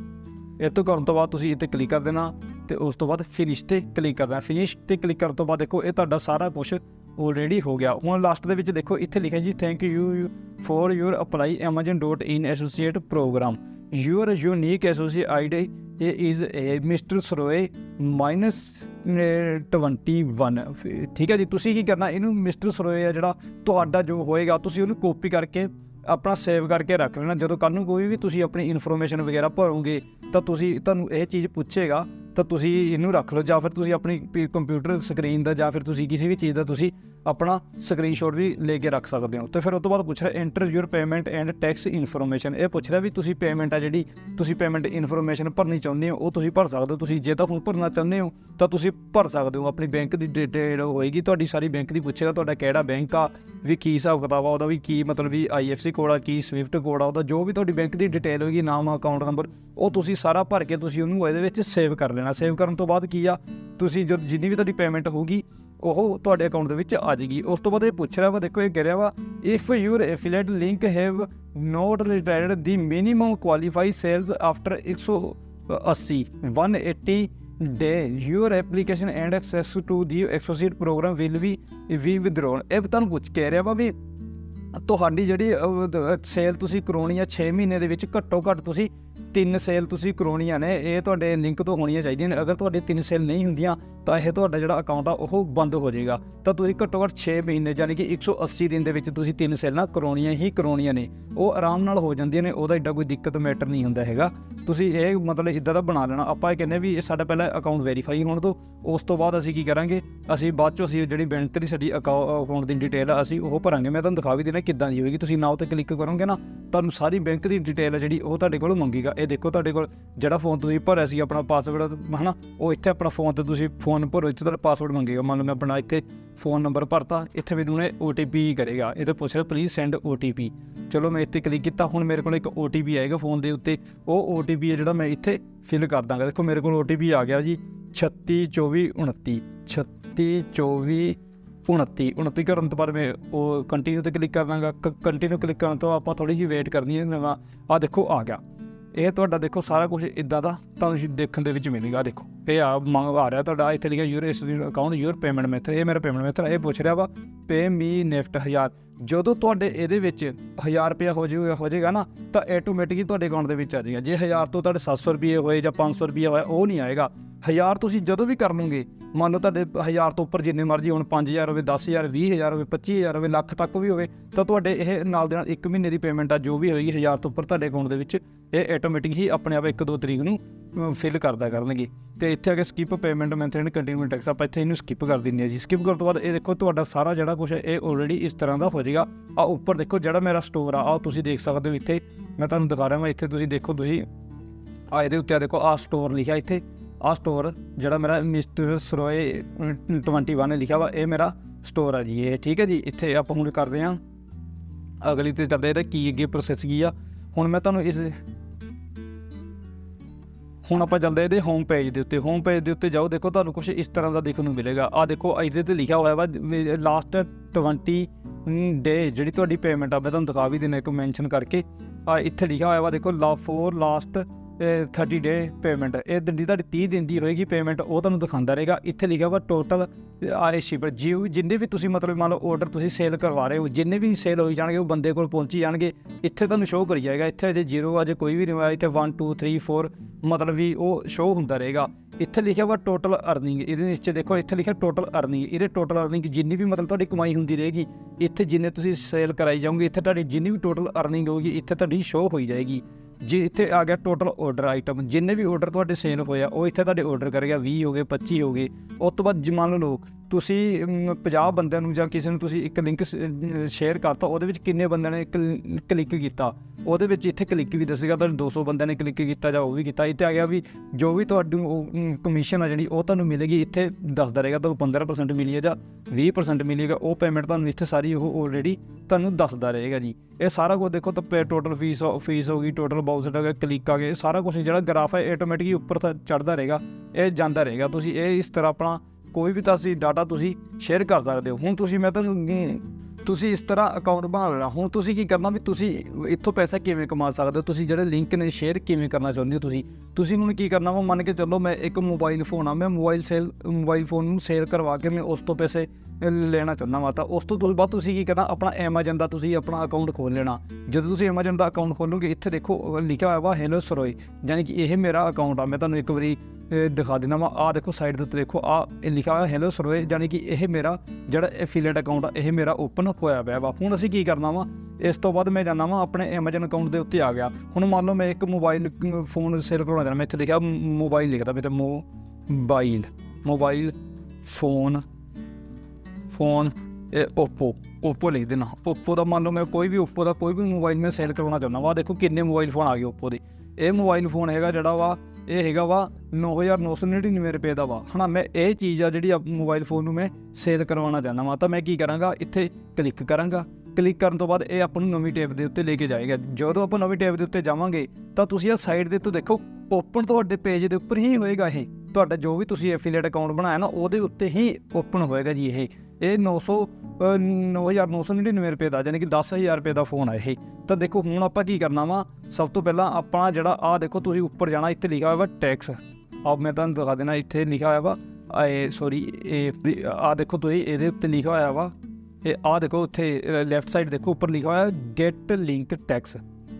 ਇਹ ਤੋਂ ਕਰਨ ਤੋਂ ਬਾਅਦ ਤੁਸੀਂ ਇੱਥੇ ਕਲਿੱਕ ਕਰ ਦੇਣਾ ਤੇ ਉਸ ਤੋਂ ਬਾਅਦ ਫਿਨਿਸ਼ ਤੇ ਕਲਿੱਕ ਕਰਨਾ। ਫਿਨਿਸ਼ ਤੇ ਕਲਿੱਕ ਕਰਨ ਤੋਂ ਬਾਅਦ ਦੇਖੋ, ਇਹ ਤੁਹਾਡਾ ਸਾਰਾ ਕੁਝ ਆਲਰੇਡੀ ਹੋ ਗਿਆ। ਹੁਣ ਲਾਸਟ ਦੇ ਵਿੱਚ ਦੇਖੋ, ਇੱਥੇ ਲਿਖਿਆ ਜੀ thank you for your apply amazon.in associate programme your unique associate ID is mister Saroye minus 21 ਫਿਰ ਠੀਕ ਹੈ ਜੀ, ਤੁਸੀਂ ਕੀ ਕਰਨਾ, ਇਹਨੂੰ ਮਿਸਟਰ ਸਰੋਏ ਆ ਜਿਹੜਾ ਤੁਹਾਡਾ ਜੋ ਹੋਏਗਾ, ਤੁਸੀਂ ਉਹਨੂੰ ਕਾਪੀ ਕਰਕੇ ਆਪਣਾ ਸੇਵ ਕਰਕੇ ਰੱਖ ਲੈਣਾ। ਜਦੋਂ ਕੱਲ ਨੂੰ ਕੋਈ ਵੀ ਤੁਸੀਂ ਆਪਣੀ ਇਨਫੋਰਮੇਸ਼ਨ ਵਗੈਰਾ ਭਰੋਗੇ, ਤਾਂ ਤੁਸੀਂ, ਤੁਹਾਨੂੰ ਇਹ ਚੀਜ਼ ਪੁੱਛੇਗਾ ਤਾਂ ਤੁਸੀਂ ਇਹਨੂੰ ਰੱਖ ਲਓ ਜਾਂ ਫਿਰ ਤੁਸੀਂ ਆਪਣੀ ਕੰਪਿਊਟਰ ਸਕਰੀਨ ਦਾ ਜਾਂ ਫਿਰ ਤੁਸੀਂ ਕਿਸੇ ਵੀ ਚੀਜ਼ ਦਾ ਤੁਸੀਂ ਆਪਣਾ ਸਕਰੀਨਸ਼ਾਟ ਵੀ ਲੈ ਕੇ ਰੱਖ ਸਕਦੇ ਹੋ। ਤੇ ਫਿਰ ਉਸ ਤੋਂ ਬਾਅਦ ਪੁੱਛ ਰਿਹਾ enter your payment and tax information ਇਹ ਪੁੱਛ ਰਿਹਾ ਵੀ ਤੁਸੀਂ ਪੇਮੈਂਟ ਆ ਜਿਹੜੀ, ਤੁਸੀਂ ਪੇਮੈਂਟ ਇਨਫੋਰਮੇਸ਼ਨ ਭਰਨੀ ਚਾਹੁੰਦੇ ਹੋ, ਉਹ ਤੁਸੀਂ ਭਰ ਸਕਦੇ ਹੋ। ਤੁਸੀਂ ਜੇ ਤਾਂ ਹੁਣ ਭਰਨਾ ਚਾਹੁੰਦੇ ਹੋ, ਤਾਂ ਤੁਸੀਂ ਭਰ ਸਕਦੇ ਹੋ। ਆਪਣੀ ਬੈਂਕ ਦੀ ਡਿਟੇਲ ਹੋਏਗੀ, ਤੁਹਾਡੀ ਸਾਰੀ ਬੈਂਕ ਦੀ ਪੁੱਛੇਗਾ ਤੁਹਾਡਾ ਕਿਹੜਾ ਬੈਂਕ ਆ, ਵੀ ਕੀ ਹਿਸਾਬ ਕਿਤਾਬ ਆ, ਉਹਦਾ ਵੀ ਕੀ ਮਤਲਬ ਵੀ ਆਈਐਫਸੀ ਕੋਡ ਆ, ਕੀ ਸਵਿਫਟ ਕੋਡ ਆ, ਉਹਦਾ ਜੋ ਵੀ ਤੁਹਾਡੀ ਬੈਂਕ ਦੀ ਡਿਟੇਲ ਹੋਏਗੀ, ਨਾਮ ਅਕਾਊਂਟ ਨੰਬਰ ਉਹ ਤੁਸੀਂ ਸਾਰਾ ਭਰ ਕੇ ਤੁਸੀਂ ਉਹਨੂੰ ਇਹਦੇ ਵਿੱਚ ਸੇਵ ਕਰ ਲੈਣਾ। ਸੇਵ ਕਰਨ ਤੋਂ ਬਾਅਦ ਕੀ ਆ, ਤੁਸੀਂ ਜੋ ਜਿੰਨੀ ਵੀ ਤੁਹਾਡੀ ਪੇਮੈਂਟ ਹੋਊਗੀ ਉਹ ਤੁਹਾਡੇ ਅਕਾਊਂਟ ਦੇ ਵਿੱਚ ਆ ਜਾਏਗੀ। ਉਸ ਤੋਂ ਬਾਅਦ ਇਹ ਪੁੱਛ ਰਿਹਾ ਵਾ, ਦੇਖੋ ਇਹ ਕਹਿ ਰਿਹਾ ਵਾ if your affiliate link have not retired the minimum qualify sales after 180 180 day your application and access to the associate programme will be be withdrawn ਇਹ ਤੁਹਾਨੂੰ ਪੁੱਛ ਕਹਿ ਰਿਹਾ ਵਾ ਵੀ ਤੁਹਾਡੀ ਜਿਹੜੀ ਸੇਲ ਤੁਸੀਂ ਕਰਾਉਣੀ ਆ 6 ਮਹੀਨੇ ਦੇ ਵਿੱਚ ਘੱਟੋ ਘੱਟ ਤੁਸੀਂ ਤਿੰਨ ਸੇਲ ਤੁਸੀਂ ਕਰਾਉਣੀਆਂ ਨੇ, ਇਹ ਤੁਹਾਡੇ ਲਿੰਕ ਤੋਂ ਹੋਣੀਆਂ ਚਾਹੀਦੀਆਂ ਨੇ। ਅਗਰ ਤੁਹਾਡੇ ਤਿੰਨ ਸੇਲ ਨਹੀਂ ਹੁੰਦੀਆਂ, ਤਾਂ ਇਹ ਤੁਹਾਡਾ ਜਿਹੜਾ ਅਕਾਊਂਟ ਆ, ਉਹ ਬੰਦ ਹੋ ਜਾਏਗਾ। ਤਾਂ ਤੁਸੀਂ ਘੱਟੋ ਘੱਟ 6 ਮਹੀਨੇ ਯਾਨੀ ਕਿ 180 ਦਿਨ ਦੇ ਵਿੱਚ ਤੁਸੀਂ ਤਿੰਨ ਸੇਲਾਂ ਕਰਾਉਣੀਆਂ ਹੀ ਕਰਾਉਣੀਆਂ ਨੇ। ਉਹ ਆਰਾਮ ਨਾਲ ਹੋ ਜਾਂਦੀਆਂ ਨੇ, ਉਹਦਾ ਏਡਾ ਕੋਈ ਦਿੱਕਤ ਮੈਟਰ ਨਹੀਂ ਹੁੰਦਾ ਹੈਗਾ। ਤੁਸੀਂ ਇਹ ਮਤਲਬ ਇਦਾਂ ਦਾ ਬਣਾ ਲੈਣਾ। ਆਪਾਂ ਇਹ ਕਹਿੰਦੇ ਵੀ ਇਹ ਸਾਡਾ ਪਹਿਲਾਂ ਅਕਾਊਂਟ ਵੈਰੀਫਾਈ ਹੋਣ ਤੋਂ, ਉਸ ਤੋਂ ਬਾਅਦ ਅਸੀਂ ਕੀ ਕਰਾਂਗੇ? ਅਸੀਂ ਬਾਅਦ ਚੋਂ ਅਸੀਂ ਜਿਹੜੀ ਬੈਂਕ ਦੀ ਸਾਡੀ ਅਕਾਊਂਟ ਦੀ ਡਿਟੇਲ ਆ, ਅਸੀਂ ਉਹ ਭਰਾਂਗੇ। ਮੈਂ ਤੁਹਾਨੂੰ ਦਿਖਾ ਵੀ ਦੇਣਾ ਕਿੱਦਾਂ ਦੀ ਹੋਏਗੀ। ਤੁਸੀਂ ਨਾਮ ਤੇ ਕਲਿੱਕ ਕਰੋਗੇ ਨਾ, ਤੁਹਾਨੂੰ ਸਾਰੀ ਬੈਂਕ ਦੀ ਡਿਟੇਲ ਆ ਜਿਹੜੀ, ਉਹ ਤੁਹਾਡੇ ਕੋਲ ਮੰਗੇਗਾ। ਇਹ ਦੇਖੋ ਤੁਹਾਡੇ ਕੋਲ ਜਿਹੜਾ ਫੋਨ ਤੁਸੀਂ ਭਰਿਆ ਸੀ, ਆਪਣਾ ਪਾਸਵਰਡ ਹਨਾ? ਉਹ ਇੱਥੇ ਆਪਣਾ ਫੋਨ ਤੇ ਤੁਸੀਂ ਫੋਨ ਭਰੋ, ਇੱਥੇ ਤੁਹਾਡਾ ਪਾਸਵਰਡ ਮੰਗੇਗਾ। ਮੰਨ ਲਓ ਮੈਂ ਆਪਣਾ ਇੱਥੇ ਫੋਨ ਨੰਬਰ ਭਰਤਾ, ਇੱਥੇ ਮੈਨੂੰ ਨੇ OTP ਕਰੇਗਾ। ਇਹ ਇਹਦੇ ਪੁੱਛ ਰਿਹਾ ਪਲੀਜ਼ ਸੈਂਡ OTP ਚਲੋ ਮੈਂ ਇੱਥੇ ਕਲਿੱਕ ਕੀਤਾ, ਹੁਣ ਮੇਰੇ ਕੋਲ ਇੱਕ OTP ਆਏਗਾ ਫੋਨ ਦੇ ਉੱਤੇ। ਉਹ OTP ਹੈ ਜਿਹੜਾ ਮੈਂ ਇੱਥੇ ਫਿਲ ਕਰ ਦਾਂਗਾ। ਦੇਖੋ ਮੇਰੇ ਕੋਲ OTP ਆ ਗਿਆ ਜੀ 362429 3624 29 29 ਕਰਨ ਤੋਂ ਬਾਅਦ ਮੈਂ ਉਹ ਕੰਟੀਨਿਊ ਤੇ ਕਲਿੱਕ ਕਰ ਦਾਂਗਾ। ਕੰਟੀਨਿਊ ਕਲਿੱਕ ਕਰਨ ਤੋਂ ਆਪਾਂ ਥੋੜੀ ਜਿਹੀ ਵੇਟ ਕਰਨੀ ਹੈ, ਨਵਾਂ। ਆ ਦੇਖੋ, ਆ ਗਿਆ। ਇਹ ਤੁਹਾਡਾ ਦੇਖੋ ਸਾਰਾ ਕੁਝ ਇਦਾਂ ਦਾ ਤੁਹਾਨੂੰ ਦੇਖਣ ਦੇ ਵਿੱਚ ਮਿਲੇਗਾ, ਦੇਖੋ। ਇਹ ਆ ਮੰਗ ਆ ਰਿਹਾ ਤੁਹਾਡਾ, ਇੱਥੇ ਲਿਖਿਆ ਯੂਰ, ਇਸ ਅਕਾਊਂਟ ਯੂਰ ਪੇਮੈਂਟ ਮੈਥਡ ਇਹ ਮੇਰਾ ਪੇਮੈਂਟ ਮੈਥਡ ਇਹ ਪੁੱਛ ਰਿਹਾ ਵਾ ਪੇ ਮੀ ਨਿਫਟ 1000 ਜਦੋਂ ਤੁਹਾਡੇ ਇਹਦੇ ਵਿੱਚ 1000 ਰੁਪਏ ਹੋ ਜਾਊਗਾ ਹੋ ਜਾਏਗਾ ਨਾ, ਤਾਂ ਆਟੋਮੈਟਿਕਲੀ ਤੁਹਾਡੇ ਅਕਾਊਂਟ ਦੇ ਵਿੱਚ ਆ ਜਾਏਗਾ। ਜੇ 1000 ਤੋਂ ਤੁਹਾਡੇ 700 ਰੁਪਏ ਹੋਏ ਜਾਂ 500 ਰੁਪਏ ਹੋਇਆ ਉਹ ਨਹੀਂ ਆਏਗਾ। 1000 ਤੁਸੀਂ ਜਦੋਂ ਵੀ ਕਰ ਲਓਗੇ ਮੰਨ ਲਓ ਤੁਹਾਡੇ 1000 ਤੋਂ ਉੱਪਰ ਜਿੰਨੇ ਮਰਜ਼ੀ ਹੁਣ 5000 ਹੋਵੇ 10000 20000 ਹੋਵੇ 25000 ਹੋਵੇ ਲੱਖ ਤੱਕ ਵੀ ਹੋਵੇ, ਤਾਂ ਤੁਹਾਡੇ ਇਹ ਨਾਲ ਦੇ ਨਾਲ 1 ਮਹੀਨੇ ਦੀ ਪੇਮੈਂਟ ਆ, ਜੋ ਵੀ ਹੋਏਗੀ 1000 ਤੋਂ ਉੱਪਰ ਤੁਹਾਡੇ ਅਕਾਊਂਟ ਦੇ ਵਿੱਚ, ਇਹ ਆਟੋਮੈਟਿਕ ਹੀ ਆਪਣੇ ਆਪ 1-2 ਤਰੀਕ ਨੂੰ ਫਿਲ ਕਰਦਾ ਕਰਨਗੇ। ਤੇ ਇੱਥੇ ਆ ਕੇ skip payment method and continue tax ਆਪਾਂ ਇੱਥੇ ਇਹਨੂੰ ਸਕਿਪ ਕਰ ਦਿੰਦੇ ਆ ਜੀ। ਸਕਿਪ ਕਰਨ ਤੋਂ ਬਾਅਦ ਇਹ ਦੇਖੋ ਤੁਹਾਡਾ ਸਾਰਾ ਜਿਹੜਾ ਕੁਝ ਇਹ ਆਲਰੇਡੀ ਇਸ ਤਰ੍ਹਾਂ ਦਾ ਹੋ ਜਾਏਗਾ। ਆ ਉੱਪਰ ਦੇਖੋ ਜਿਹੜਾ ਮੇਰਾ ਸਟੋਰ ਆ ਆ ਤੁਸੀਂ ਦੇਖ ਸਕਦੇ ਹੋ ਇੱਥੇ। ਮੈਂ ਤੁਹਾਨੂੰ ਦਿਖਾ ਰਿਹਾ ਮੈਂ ਇੱਥੇ ਤੁਸੀਂ ਦੇਖੋ ਤੁਸੀਂ, ਆ ਇਹਦੇ ਉੱਤੇ ਆ ਦੇਖੋ ਆ ਸਟੋਰ ਲਿਖਿਆ ਇੱਥੇ। ਆ ਸਟੋਰ ਜਿਹੜਾ ਮੇਰਾ ਮਿਸਟਰ ਸਰੋਏ 21 ਲਿਖਿਆ ਵਾ, ਇਹ ਮੇਰਾ ਸਟੋਰ ਆ ਜੀ ਇਹ, ਠੀਕ ਹੈ ਜੀ? ਇੱਥੇ ਆਪਾਂ ਹੁਣ ਕਰਦੇ ਹਾਂ। ਅਗਲੀ ਤੇ ਚੱਲਦੇ ਇਹਦਾ ਕੀ ਅੱਗੇ ਪ੍ਰੋਸੈਸ ਕੀ ਆ। ਹੁਣ ਮੈਂ ਤੁਹਾਨੂੰ ਇਸ ਹੁਣ ਆਪਾਂ ਚੱਲਦੇ ਇਹਦੇ ਹੋਮ ਪੇਜ ਦੇ ਉੱਤੇ। ਹੋਮ ਪੇਜ ਦੇ ਉੱਤੇ ਜਾਓ, ਦੇਖੋ ਤੁਹਾਨੂੰ ਕੁਝ ਇਸ ਤਰ੍ਹਾਂ ਦਾ ਦੇਖਣ ਨੂੰ ਮਿਲੇਗਾ। ਆ ਦੇਖੋ, ਇਹਦੇ ਤੇ ਲਿਖਿਆ ਹੋਇਆ ਵਾ ਲਾਸਟ 20 ਡੇ ਜਿਹੜੀ ਤੁਹਾਡੀ ਪੇਮੈਂਟ ਆ, ਮੈਂ ਤੁਹਾਨੂੰ ਦਿਖਾ ਵੀ ਦਿੰਦਾ ਇੱਕ ਮੈਂਸ਼ਨ ਕਰਕੇ। ਆ ਇੱਥੇ ਲਿਖਿਆ ਹੋਇਆ ਵਾ, ਦੇਖੋ, ਲਾ ਫੋਰ ਲਾਸਟ 30 ਡੇ ਪੇਮੈਂਟ ਇਹ ਦਿਨ ਦੀ ਤੁਹਾਡੀ 30 ਦਿਨ ਦੀ ਹੋਏਗੀ ਪੇਮੈਂਟ ਉਹ ਤੁਹਾਨੂੰ ਦਿਖਾਉਂਦਾ ਰਹੇਗਾ। ਇੱਥੇ ਲਿਖਿਆ ਵਾ ਟੋਟਲ ਆਰ ਸ਼ਿਪਰ ਜਿਉ ਜਿੰਨੇ ਵੀ ਤੁਸੀਂ ਮਤਲਬ ਮੰਨ ਲਓ ਆਰਡਰ ਤੁਸੀਂ ਸੇਲ ਕਰਵਾ ਰਹੇ ਹੋ, ਜਿੰਨੇ ਵੀ ਸੇਲ ਹੋਈ ਜਾਣਗੇ, ਉਹ ਬੰਦੇ ਕੋਲ ਪਹੁੰਚੀ ਜਾਣਗੇ। ਇੱਥੇ ਤੁਹਾਨੂੰ ਸ਼ੋਅ ਕਰੀ ਜਾਏਗਾ। ਇੱਥੇ ਜੇ 0 ਅਜੇ ਕੋਈ ਵੀ ਨਹੀਂ ਹੋਇਆ, ਇੱਥੇ 1 2 3 4 ਮਤਲਬ ਵੀ ਉਹ ਸ਼ੋਅ ਹੁੰਦਾ ਰਹੇਗਾ। ਇੱਥੇ ਲਿਖਿਆ ਵਾ ਟੋਟਲ ਅਰਨਿੰਗ ਇਹਦੇ ਨੀਚੇ ਦੇਖੋ, ਇੱਥੇ ਲਿਖਿਆ ਟੋਟਲ ਅਰਨਿੰਗ ਇਹਦੇ ਟੋਟਲ ਅਰਨਿੰਗ ਜਿੰਨੀ ਵੀ ਮਤਲਬ ਤੁਹਾਡੀ ਕਮਾਈ ਹੁੰਦੀ ਰਹੇਗੀ, ਇੱਥੇ ਜਿੰਨੇ ਤੁਸੀਂ ਸੇਲ ਕਰਾਈ ਜਾਓਗੇ, ਇੱਥੇ ਤੁਹਾਡੀ ਜਿੰਨੀ ਵੀ ਟੋਟਲ ਅਰਨਿੰਗ ਹੋਊਗੀ, ਇੱਥੇ ਤੁਹਾਡੀ ਸ਼ੋਅ ਹੋਈ ਜਾਏਗੀ। ਜੇ ਇੱਥੇ ਆ ਗਿਆ ਟੋਟਲ ਆਰਡਰ ਆਈਟਮ ਜਿੰਨੇ ਵੀ ਆਰਡਰ ਤੁਹਾਡੇ ਸੇਲ ਹੋਇਆ ਉਹ ਇੱਥੇ ਤੁਹਾਡੇ ਆਰਡਰ ਕਰੇਗਾ 20 ਹੋ ਗਏ 25 ਹੋ ਗਏ। ਉਸ ਤੋਂ ਬਾਅਦ ਜੇ ਮੰਨ ਲਓ ਤੁਸੀਂ 50 ਬੰਦਿਆਂ ਨੂੰ ਜਾਂ ਕਿਸੇ ਨੂੰ ਤੁਸੀਂ ਇੱਕ ਲਿੰਕ ਸ਼ੇਅਰ ਕਰਤਾ, ਉਹਦੇ ਵਿੱਚ ਕਿੰਨੇ ਬੰਦਿਆਂ ਨੇ ਕਲਿੱਕ ਕੀਤਾ। ਉਹਦੇ ਵਿੱਚ ਇੱਥੇ ਕਲਿੱਕ ਵੀ ਦੱਸੇਗਾ ਤੁਹਾਨੂੰ 200 ਬੰਦਿਆਂ ਨੇ ਕਲਿੱਕ ਕੀਤਾ ਜਾਂ ਉਹ ਵੀ ਕੀਤਾ। ਇੱਥੇ ਆ ਗਿਆ ਵੀ ਜੋ ਵੀ ਤੁਹਾਨੂੰ ਉਹ ਕਮਿਸ਼ਨ ਆ ਜਿਹੜੀ, ਉਹ ਤੁਹਾਨੂੰ ਮਿਲੇਗੀ, ਇੱਥੇ ਦੱਸਦਾ ਰਹੇਗਾ ਤੁਹਾਨੂੰ 15% ਮਿਲੀ ਹੈ ਜਾਂ 20% ਮਿਲੇਗਾ ਉਹ ਪੇਮੈਂਟ ਤੁਹਾਨੂੰ ਇੱਥੇ ਸਾਰੀ ਉਹ ਆਲਰੇਡੀ ਤੁਹਾਨੂੰ ਦੱਸਦਾ ਰਹੇਗਾ ਜੀ। ਇਹ ਸਾਰਾ ਕੁਝ ਦੇਖੋ, ਤਾਂ ਟੋਟਲ ਫੀਸ ਫੀਸ ਹੋ ਗਈ ਟੋਟਲ ਬਾਉਂਸ ਹੋ ਗਿਆ ਕਲਿੱਕ ਆ ਗਏ ਸਾਰਾ ਕੁਝ ਜਿਹੜਾ ਗ੍ਰਾਫ ਹੈ ਆਟੋਮੈਟਿਕਲੀ ਉੱਪਰ ਚੜਦਾ ਰਹੇਗਾ, ਇਹ ਜਾਂਦਾ ਰਹੇਗਾ। ਤੁਸੀਂ ਇਹ ਇਸ ਤਰ੍ਹਾਂ ਆਪਣਾ ਕੋਈ ਵੀ ਤਾਂ ਤੁਸੀਂ ਡਾਟਾ ਤੁਸੀਂ ਸ਼ੇਅਰ ਕਰ ਸਕਦੇ ਹੋ। ਹੁਣ ਤੁਸੀਂ ਮੈਂ ਤੁਹਾਨੂੰ ਤੁਸੀਂ ਇਸ ਤਰ੍ਹਾਂ ਅਕਾਊਂਟ ਬਣਾ ਲੈਣਾ। ਹੁਣ ਤੁਸੀਂ ਕੀ ਕਰਨਾ ਵੀ ਤੁਸੀਂ ਇੱਥੋਂ ਪੈਸਾ ਕਿਵੇਂ ਕਮਾ ਸਕਦੇ ਹੋ? ਤੁਸੀਂ ਜਿਹੜੇ ਲਿੰਕ ਨੇ ਸ਼ੇਅਰ ਕਿਵੇਂ ਕਰਨਾ ਚਾਹੁੰਦੇ ਹੋ ਤੁਸੀਂ? ਤੁਸੀਂ ਹੁਣ ਕੀ ਕਰਨਾ ਵਾ? ਮੰਨ ਕੇ ਚੱਲੋ ਮੈਂ ਇੱਕ ਮੋਬਾਈਲ ਫੋਨ ਆ, ਮੈਂ ਮੋਬਾਈਲ ਸੇਲ ਮੋਬਾਈਲ ਫੋਨ ਨੂੰ ਸੇਲ ਕਰਵਾ ਕੇ ਮੈਂ ਉਸ ਤੋਂ ਪੈਸੇ ਲੈਣਾ ਚਾਹੁੰਦਾ ਵਾ, ਤਾਂ ਉਸ ਤੋਂ ਬਾਅਦ ਤੁਸੀਂ ਕੀ ਕਰਨਾ, ਆਪਣਾ ਐਮਾਜ਼ਨ ਦਾ ਤੁਸੀਂ ਆਪਣਾ ਅਕਾਊਂਟ ਖੋਲ ਲੈਣਾ। ਜਦੋਂ ਤੁਸੀਂ ਐਮਾਜ਼ਨ ਦਾ ਅਕਾਊਂਟ ਖੋਲੋਗੇ ਇੱਥੇ ਦੇਖੋ ਲਿਖਿਆ ਹੋਇਆ ਵਾ ਹੈਲੋ ਸਰੋਏ ਯਾਨੀ ਕਿ ਇਹ ਮੇਰਾ ਅਕਾਊਂਟ ਆ। ਮੈਂ ਤੁਹਾਨੂੰ ਇੱਕ ਵਾਰੀ ਦਿਖਾ ਦਿੰਦਾ ਵਾ। ਆ ਦੇਖੋ ਸਾਈਡ ਦੇ ਉੱਤੇ ਦੇਖੋ ਆ ਇਹ ਲਿਖਿਆ ਹੋਇਆ ਹੈਲੋ ਸਰੋਏ ਯਾਨੀ ਕਿ ਇਹ ਮੇਰਾ, ਜਿਹੜਾ ਐਫੀਲੀਏਟ ਅਕਾਊਂਟ ਆ, ਇਹ ਮੇਰਾ ਓਪਨ ਹੋਇਆ ਪਿਆ ਵਾ। ਹੁਣ ਅਸੀਂ ਕੀ ਕਰਨਾ ਵਾ, ਇਸ ਤੋਂ ਬਾਅਦ ਮੈਂ ਜਾਣਾ ਵਾ, ਆਪਣੇ ਐਮਾਜ਼ਨ ਅਕਾਊਂਟ ਦੇ ਉੱਤੇ ਆ ਗਿਆ। ਹੁਣ ਮੰਨ ਲਓ, ਮੈਂ ਇੱਕ ਮੋਬਾਈਲ ਫੋਨ ਸੇਲ ਕਰਾਉਣਾ ਚਾਹੁੰਦਾ, ਮੈਂ ਇੱਥੇ ਲਿਖਿਆ ਮੋਬਾਈਲ ਲਿਖਦਾ, ਮੈਂ ਤੇ ਮੋਬਾਈਲ ਮੋਬਾਈਲ ਫੋਨ ਫੋਨ, ਇਹ Oppo Oppo ਲਿਖ ਦੇਣਾ। Oppo ਦਾ ਮੰਨ ਲਓ ਮੈਂ ਕੋਈ ਵੀ Oppo ਦਾ ਕੋਈ ਵੀ ਮੋਬਾਈਲ ਮੈਂ ਸੇਲ ਕਰਵਾਉਣਾ ਚਾਹੁੰਦਾ ਵਾ। ਦੇਖੋ ਕਿੰਨੇ ਮੋਬਾਈਲ ਫੋਨ ਆ ਗਏ ਓਪੋ ਦੇ। ਇਹ ਮੋਬਾਈਲ ਫੋਨ ਹੈਗਾ ਜਿਹੜਾ ਵਾ, ਇਹ ਹੈਗਾ ਵਾ 9999 ਰੁਪਏ ਦਾ ਵਾ। ਹਨਾ, ਮੈਂ ਇਹ ਚੀਜ਼ ਆ ਜਿਹੜੀ ਮੋਬਾਈਲ ਫੋਨ ਨੂੰ ਮੈਂ ਸੇਲ ਕਰਵਾਉਣਾ ਚਾਹੁੰਦਾ ਵਾ। ਤਾਂ ਮੈਂ ਕੀ ਕਰਾਂਗਾ, ਇੱਥੇ ਕਲਿੱਕ ਕਰਾਂਗਾ। ਕਲਿੱਕ ਕਰਨ ਤੋਂ ਬਾਅਦ ਇਹ ਆਪਾਂ ਨੂੰ ਨਵੀਂ ਟੈਬ ਦੇ ਉੱਤੇ ਲੈ ਕੇ ਜਾਏਗਾ। ਜਦੋਂ ਆਪਾਂ ਨਵੀਂ ਟੈਬ ਦੇ ਉੱਤੇ ਜਾਵਾਂਗੇ, ਤਾਂ ਤੁਸੀਂ ਇਹ ਸਾਈਡ ਦੇ ਉੱਤੇ ਦੇਖੋ ਓਪਨ ਤੁਹਾਡੇ ਪੇਜ ਦੇ ਉੱਪਰ ਹੀ ਹੋਏਗਾ ਇਹ। ਤੁਹਾਡਾ ਜੋ ਵੀ ਤੁਸੀਂ ਐਫੀਲੀਏਟ ਅਕਾਊਂਟ ਬਣਾਇਆ ਨਾ, ਉਹਦੇ ਉੱਤੇ ਹੀ ਓਪਨ ਹੋਏਗਾ ਜੀ ਇਹ। ਇਹ 900 9999 ਰੁਪਏ ਦਾ ਯਾਨੀ ਕਿ 10000 ਰੁਪਏ ਦਾ ਫੋਨ ਆ ਇਹ। ਤਾਂ ਦੇਖੋ, ਹੁਣ ਆਪਾਂ ਕੀ ਕਰਨਾ ਵਾ? ਸਭ ਤੋਂ ਪਹਿਲਾਂ ਆਪਾਂ ਜਿਹੜਾ ਆ ਦੇਖੋ, ਤੁਸੀਂ ਉੱਪਰ ਜਾਣਾ, ਇੱਥੇ ਲਿਖਿਆ ਹੋਇਆ ਵਾ ਟੈਕਸ ਆਪ ਮੈਂ ਤੁਹਾਨੂੰ ਦਿਖਾ ਦੇਣਾ, ਇੱਥੇ ਲਿਖਿਆ ਹੋਇਆ ਵਾ ਇਹ ਸੌਰੀ ਇਹ ਆ ਦੇਖੋ ਤੁਸੀਂ, ਇਹਦੇ ਉੱਤੇ ਲਿਖਿਆ ਹੋਇਆ ਵਾ। ਇਹ ਆ ਦੇਖੋ, ਉੱਥੇ ਲੈਫਟ ਸਾਈਡ ਦੇਖੋ, ਉੱਪਰ ਲਿਖਿਆ ਹੋਇਆ ਗੈਟ ਲਿੰਕ ਟੈਕਸ